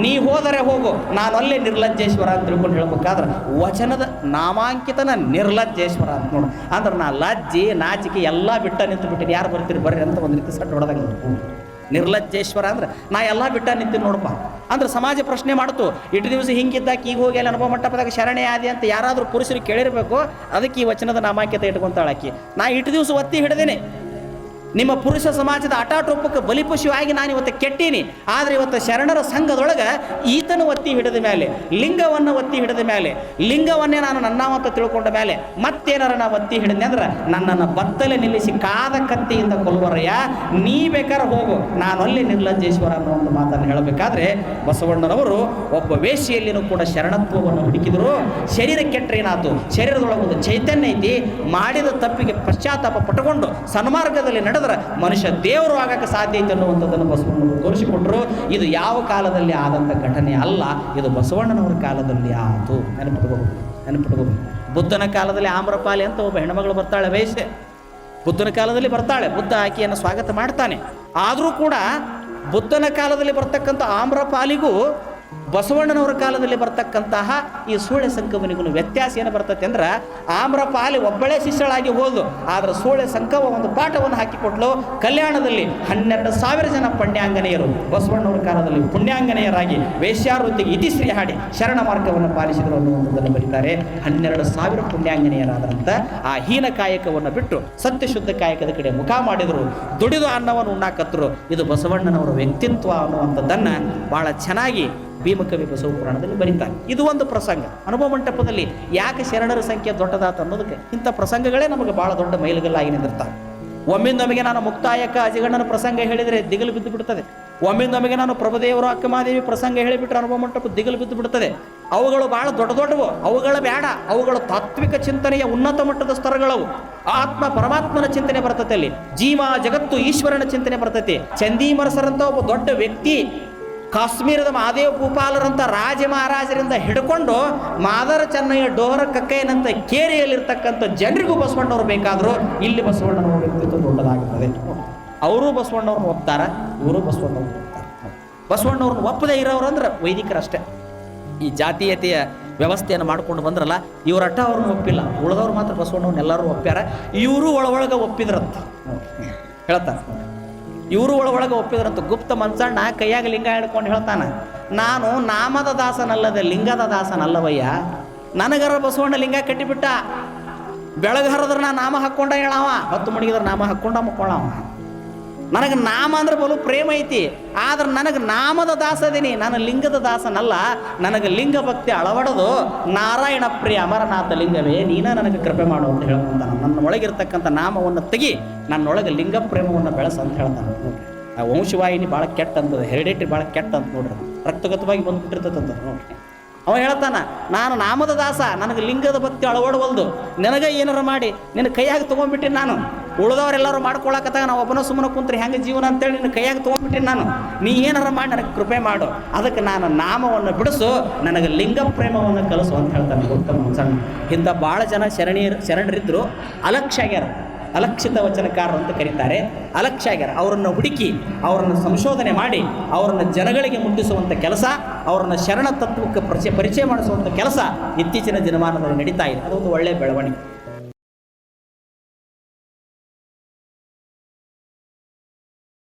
ನೀ ಹೋದರೆ ಹೋಗು. ನಾನು ಅಲ್ಲೇ ನಿರ್ಲಜ್ಜೇಶ್ವರ ಅಂತ ತಿಳ್ಕೊಂಡು ಹೇಳ್ಬೇಕಾದ್ರೆ ವಚನದ ನಾಮಾಂಕಿತನ ನಿರ್ಲಜ್ಜೇಶ್ವರ ಅಂತ ನೋಡು. ಅಂದ್ರೆ ನಾ ಲಜ್ಜಿ, ನಾಚಿಕೆ ಎಲ್ಲ ಬಿಟ್ಟ ನಿಂತು ಬಿಟ್ಟಿನಿ ಯಾರು ಬರ್ತೀರಿ? ಬರ್ರಿ ಅಂತ ಒಂದು ರೀತಿ ಸಟ್ ಹೊಡೆದಂಗೆ ನಿರ್ಲಜ್ಜೇಶ್ವರ ಅಂದ್ರೆ, ನಾ ಎಲ್ಲ ಬಿಟ್ಟ ನಿಂತೀನಿ ನೋಡಪ್ಪ. ಅಂದ್ರೆ ಸಮಾಜ ಪ್ರಶ್ನೆ ಮಾಡ್ತು ಇಟ್ಟು ದಿವಸ ಹಿಂಗಿದ್ದಾಗ ಈಗ ಹೋಗಿ ಅಲ್ಲಿ ಅನುಭವ ಮಂಟಪದಾಗ ಶರಣೆ ಆದಿ ಅಂತ ಯಾರಾದರೂ ಪುರುಷರು ಕೇಳಿರ್ಬೇಕು, ಅದಕ್ಕೆ ಈ ವಚನದ ನಾಮಾಕ್ಯತೆ ಇಟ್ಕೊಂತಾಳಾಕಿ ನಾ ಇಟ್ಟು ದಿವಸ ಒತ್ತಿ ಹಿಡಿದೇನೆ. ನಿಮ್ಮ ಪುರುಷ ಸಮಾಜದ ಅಟಾಟೋಪಕ್ಕೆ ಬಲಿಪಶುವಾಗಿ ನಾನು ಇವತ್ತು ಕೆಟ್ಟೀನಿ. ಆದರೆ ಇವತ್ತು ಶರಣರ ಸಂಘದೊಳಗೆ ಈತನ ಒತ್ತಿ ಹಿಡಿದ ಮೇಲೆ ಲಿಂಗವನ್ನು ಒತ್ತಿ ಹಿಡಿದ ಮೇಲೆ ಲಿಂಗವನ್ನೇ ನಾನು ನನ್ನವಂತ ತಿಳ್ಕೊಂಡ ಮೇಲೆ ಮತ್ತೇನಾರ ನಾ ಒತ್ತಿ ಹಿಡಿದೆ ಅಂದ್ರೆ ನನ್ನನ್ನು ಬತ್ತಲೆ ನಿಲ್ಲಿಸಿ ಕಾದ ಕತ್ತಿಯಿಂದ ಕೊಲ್ಲುವರಯ್ಯ ನೀ ಬೇಕಾದ್ರೆ ಹೋಗು. ನಾನು ಅಲ್ಲಿ ನಿರ್ಲಜ್ಜೇಶ್ವರ ಅನ್ನೋ ಒಂದು ಮಾತನ್ನು ಹೇಳಬೇಕಾದ್ರೆ ಬಸವಣ್ಣನವರು ಒಬ್ಬ ವೇಷಿಯಲ್ಲಿನೂ ಕೂಡ ಶರಣತ್ವವನ್ನು ಹುಡುಕಿದರು. ಶರೀರ ಕೆಟ್ಟರೇನಾತು ಶರೀರದೊಳಗೆ ಒಂದು ಚೈತನ್ಯ ಐತಿ. ಮಾಡಿದ ತಪ್ಪಿಗೆ ಪಶ್ಚಾತ್ತಾಪ ಪಟ್ಟುಕೊಂಡು ಸನ್ಮಾರ್ಗದಲ್ಲಿ ನಡೆದ್ರೆ ಮನುಷ್ಯ ದೇವರು ಆಗಕ್ಕೆ ಸಾಧ್ಯ ಐತೆ ಅನ್ನುವಂಥದ್ದನ್ನು ಬಸವಣ್ಣನವರು ತೋರಿಸಿಕೊಟ್ರು. ಇದು ಯಾವ ಕಾಲದಲ್ಲಿ ಆದಂಥ ಘಟನೆ ಅಲ್ಲ, ಇದು ಬಸವಣ್ಣನವರ ಕಾಲದಲ್ಲಿ ಆತು. ನೆನಪಿಟ್ಕೋಬೇಕು ನೆನಪಿಟ್ಕೋಬೇಕು ಬುದ್ಧನ ಕಾಲದಲ್ಲಿ ಆಮ್ರಪಾಲಿ ಅಂತ ಒಬ್ಬ ಹೆಣ್ಮಗಳು ಬರ್ತಾಳೆ, ವಯಸ್ಸೆ. ಬುದ್ಧನ ಕಾಲದಲ್ಲಿ ಬರ್ತಾಳೆ, ಬುದ್ಧ ಆಕೆಯನ್ನು ಸ್ವಾಗತ ಮಾಡ್ತಾನೆ. ಆದರೂ ಕೂಡ ಬುದ್ಧನ ಕಾಲದಲ್ಲಿ ಬರ್ತಕ್ಕಂಥ ಆಮ್ರಪಾಲಿಗೂ ಬಸವಣ್ಣನವರ ಕಾಲದಲ್ಲಿ ಬರ್ತಕ್ಕಂತಹ ಈ ಸೂಳೆ ಸಂಕವನಿಗೂ ವ್ಯತ್ಯಾಸ ಏನು ಬರ್ತೈತೆ ಅಂದ್ರೆ ಆಮ್ರಪಾಲಿ ಒಬ್ಬಳೇ ಶಿಷ್ಯಳಾಗಿ ಹೋದ್ಲು, ಆದ್ರೆ ಸೂಳೆ ಸಂಕವ ಒಂದು ಪಾಠವನ್ನು ಹಾಕಿಕೊಟ್ಲು. ಕಲ್ಯಾಣದಲ್ಲಿ ಹನ್ನೆರಡು ಸಾವಿರ ಜನ ಪುಣ್ಯಾಂಗನೆಯರು ಬಸವಣ್ಣವರ ಕಾಲದಲ್ಲಿ ಪುಣ್ಯಾಂಗನೆಯರಾಗಿ ವೇಶ್ಯಾವೃತ್ತಿಗೆ ಇತಿಶ್ರೀ ಹಾಡಿ ಶರಣ ಮಾರ್ಗವನ್ನು ಪಾಲಿಸಿದರು ಅನ್ನುವಂಥದ್ದನ್ನು ಬರೀತಾರೆ. ಹನ್ನೆರಡು ಸಾವಿರ ಪುಣ್ಯಾಂಗನೆಯರಾದಂಥ ಆ ಹೀನ ಕಾಯಕವನ್ನು ಬಿಟ್ಟು ಸತ್ಯಶುದ್ಧ ಕಾಯಕದ ಕಡೆ ಮುಖ ಮಾಡಿದರು. ದುಡಿದು ಅನ್ನವನ್ನು ಉಣ್ಣಾಕತ್ತರು ಇದು ಬಸವಣ್ಣನವರ ವ್ಯಕ್ತಿತ್ವ ಅನ್ನುವಂಥದ್ದನ್ನು ಭಾಳ ಚೆನ್ನಾಗಿ ಭೀಮಕವಿ ಬಸವ ಪುರಾಣದಲ್ಲಿ ಬರೀತಾರೆ. ಇದು ಒಂದು ಪ್ರಸಂಗ. ಅನುಭವ ಮಂಟಪದಲ್ಲಿ ಯಾಕೆ ಶರಣರ ಸಂಖ್ಯೆ ದೊಡ್ಡದಾತ ಅನ್ನೋದಕ್ಕೆ ಇಂಥ ಪ್ರಸಂಗಗಳೇ ನಮಗೆ ಬಹಳ ದೊಡ್ಡ ಮೈಲುಗಲ್ಲಾಗಿ ನಿಂತಿರ್ತಾರೆ ಒಮ್ಮಿಂದೊಮ್ಮೆಗೆ ನಾನು ಮುಕ್ತಾಯಕ ಅಜಗಣ್ಣನ ಪ್ರಸಂಗ ಹೇಳಿದರೆ ದಿಗಲು ಬಿದ್ದು ಬಿಡುತ್ತದೆ. ಒಮ್ಮಿಂದೊಮ್ಮೆಗೆ ನಾನು ಪ್ರಭುದೇವರು ಅಕ್ಕಮಾದೇವಿ ಪ್ರಸಂಗ ಹೇಳಿಬಿಟ್ರೆ ಅನುಭವ ಮಂಟಪ ದಿಗಲು ಬಿದ್ದು ಬಿಡುತ್ತದೆ. ಅವುಗಳು ಬಹಳ ದೊಡ್ಡ ದೊಡ್ಡವು. ಅವುಗಳ ಬೇಡ. ಅವುಗಳ ತಾತ್ವಿಕ ಚಿಂತನೆಯ ಉನ್ನತ ಮಟ್ಟದ ಸ್ತರಗಳವು. ಆತ್ಮ ಪರಮಾತ್ಮನ ಚಿಂತನೆ ಬರ್ತತೆ ಅಲ್ಲಿ. ಜೀವ ಜಗತ್ತು ಈಶ್ವರನ ಚಿಂತನೆ ಬರ್ತೈತಿ. ಚಂದೀಮರಸರಂತ ಒಬ್ಬ ದೊಡ್ಡ ವ್ಯಕ್ತಿ ಕಾಶ್ಮೀರದ ಮಹಾದೇವ ಭೂಪಾಲರಂಥ ರಾಜ ಮಹಾರಾಜರಿಂದ ಹಿಡ್ಕೊಂಡು ಮಾದರ ಚೆನ್ನಯ್ಯ ಡೋಹರ ಕಕ್ಕಯ್ಯನಂಥ ಕೇರಿಯಲ್ಲಿರ್ತಕ್ಕಂಥ ಜನರಿಗೂ ಬಸವಣ್ಣವ್ರು ಬೇಕಾದರೂ, ಇಲ್ಲಿ ಬಸವಣ್ಣನವರು ವ್ಯಕ್ತಿತ್ವ ದೊಡ್ಡದಾಗುತ್ತದೆ ಅವರು ಬಸವಣ್ಣವ್ರನ್ನ ಒಪ್ತಾರ, ಇವರು ಬಸವಣ್ಣವ್ರನ್ನ ಒಪ್ತಾರೆ. ಬಸವಣ್ಣವ್ರನ್ನ ಒಪ್ಪದೇ ಇರೋರು ಅಂದ್ರೆ ವೈದಿಕರಷ್ಟೇ. ಈ ಜಾತೀಯತೆಯ ವ್ಯವಸ್ಥೆಯನ್ನು ಮಾಡ್ಕೊಂಡು ಬಂದ್ರಲ್ಲ ಇವರಟ್ಟ ಅವ್ರನ್ನ ಒಪ್ಪಿಲ್ಲ. ಉಳಿದವ್ರು ಮಾತ್ರ ಬಸವಣ್ಣವ್ರನ್ನ ಎಲ್ಲರೂ ಒಪ್ಪ್ಯಾರ. ಇವರು ಒಳಗೊಳಗೆ ಒಪ್ಪಿದ್ರಂತ. ಹೇಳ್ತಾರೆ. ಇವರು ಒಳಗೊಳಗೆ ಒಪ್ಪಿದ್ರಂತ ಗುಪ್ತ ಮನ್ಸಣ್ಣ ಕೈಯಾಗ ಲಿಂಗ ಹಿಡ್ಕೊಂಡು ಹೇಳ್ತಾನ. ನಾನು ನಾಮದ ದಾಸನಲ್ಲದೆ ಲಿಂಗದ ದಾಸನಲ್ಲವಯ್ಯ. ನನಗರ ಬಸವಣ್ಣ ಲಿಂಗ ಕಟ್ಟಿಬಿಟ್ಟ. ಬೆಳಗ್ಗೆ ಹರಿದ್ರೆ ನಾ ನಾಮ ಹಾಕ್ಕೊಂಡ ಹೇಳವ. ಹತ್ತು ಮಣಿಗಿದ್ರೆ ನಾಮ ಹಾಕ್ಕೊಂಡ ಮಕ್ಕೊಳ್ಳವ ನನಗೆ ನಾಮ ಅಂದ್ರೆ ಬಲು ಪ್ರೇಮ ಐತಿ. ಆದ್ರೆ ನನಗೆ ನಾಮದ ದಾಸ ಅದೀನಿ. ನಾನು ಲಿಂಗದ ದಾಸನಲ್ಲ. ನನಗೆ ಲಿಂಗ ಭಕ್ತಿ ಅಳವಡದು ನಾರಾಯಣ ಪ್ರಿಯ ಅಮರನಾಥ ಲಿಂಗವೇ. ನೀನ ನನಗೆ ಕೃಪೆ ಮಾಡು ಅಂತ ಹೇಳ್ಕೊಂತಾನ ನನ್ನ ಒಳಗಿರ್ತಕ್ಕಂಥ ನಾಮವನ್ನು ತೆಗಿ ನನ್ನೊಳಗೆ ಲಿಂಗ ಪ್ರೇಮವನ್ನು ಬೆಳೆಸ ಅಂತ ಹೇಳ್ತಾನೆ. ನೋಡ್ರಿ ಆ ವಂಶವಾಹಿನಿ ಭಾಳ ಕೆಟ್ಟ ಅಂತದ. ಹೆರಿಡೇಟ್ರಿ ಭಾಳ ಕೆಟ್ಟ ಅಂತ ನೋಡ್ರಿ. ರಕ್ತಗತವಾಗಿ ಬಂದ್ಬಿಟ್ಟಿರ್ತದಂತ ನೋಡ್ರಿ. ಅವ ಹೇಳ್ತಾನ, ನಾನು ನಾಮದ ದಾಸ, ನನಗೆ ಲಿಂಗದ ಭಕ್ತಿ ಅಳವಡವಲ್ದು. ನಿನಗೆ ಏನಾರ ಮಾಡಿ, ನಿನ್ನ ಕೈಯಾಗಿ ತಗೊಂಡ್ಬಿಟ್ಟಿನಿ ನಾನು. ಉಳಿದವರೆಲ್ಲರೂ ಮಾಡ್ಕೊಳಕತ್ತಾಗ ನಾವು ಒಬ್ಬನ ಸುಮ್ಮನೆ ಕುಂತ್ರಿ ಹೆಂಗೆ ಜೀವನ ಅಂತೇಳಿ ನಿನ್ನ ಕೈಯಾಗ ತೊಗೊಂಡ್ಬಿಟ್ಟಿನಿ ನಾನು. ನೀ ಏನಾರ ಮಾಡಿ, ನನಗೆ ಕೃಪೆ ಮಾಡು. ಅದಕ್ಕೆ ನಾನು ನಾಮವನ್ನು ಬಿಡಿಸು, ನನಗೆ ಲಿಂಗ ಪ್ರೇಮವನ್ನು ಕಲಿಸು ಅಂತ ಹೇಳ್ತಾನೆ ಗೌತಮ ಸಣ್ಣ ಇಂಥ ಭಾಳ ಜನ ಶರಣೀಯರು ಶರಣರಿದ್ದರು ಅಲಕ್ಷ್ಯ ಆಗ್ಯಾರ ಅಲಕ್ಷಿತ ವಚನಕಾರರು ಅಂತ ಕರೀತಾರೆ. ಅಲಕ್ಷ್ಯ ಆಗ್ಯಾರ ಅವರನ್ನು ಹುಡುಕಿ, ಅವರನ್ನು ಸಂಶೋಧನೆ ಮಾಡಿ, ಅವರನ್ನು ಜನಗಳಿಗೆ ಮುಟ್ಟಿಸುವಂಥ ಕೆಲಸ, ಅವರನ್ನು ಶರಣ ತತ್ವಕ್ಕೆ ಪರಿಚಯ ಪರಿಚಯ ಮಾಡಿಸುವಂಥ ಕೆಲಸ ಇತ್ತೀಚಿನ ದಿನಮಾನದಲ್ಲಿ ನಡೀತಾ ಇದೆ. ಅದೊಂದು ಒಳ್ಳೆಯ ಬೆಳವಣಿಗೆ.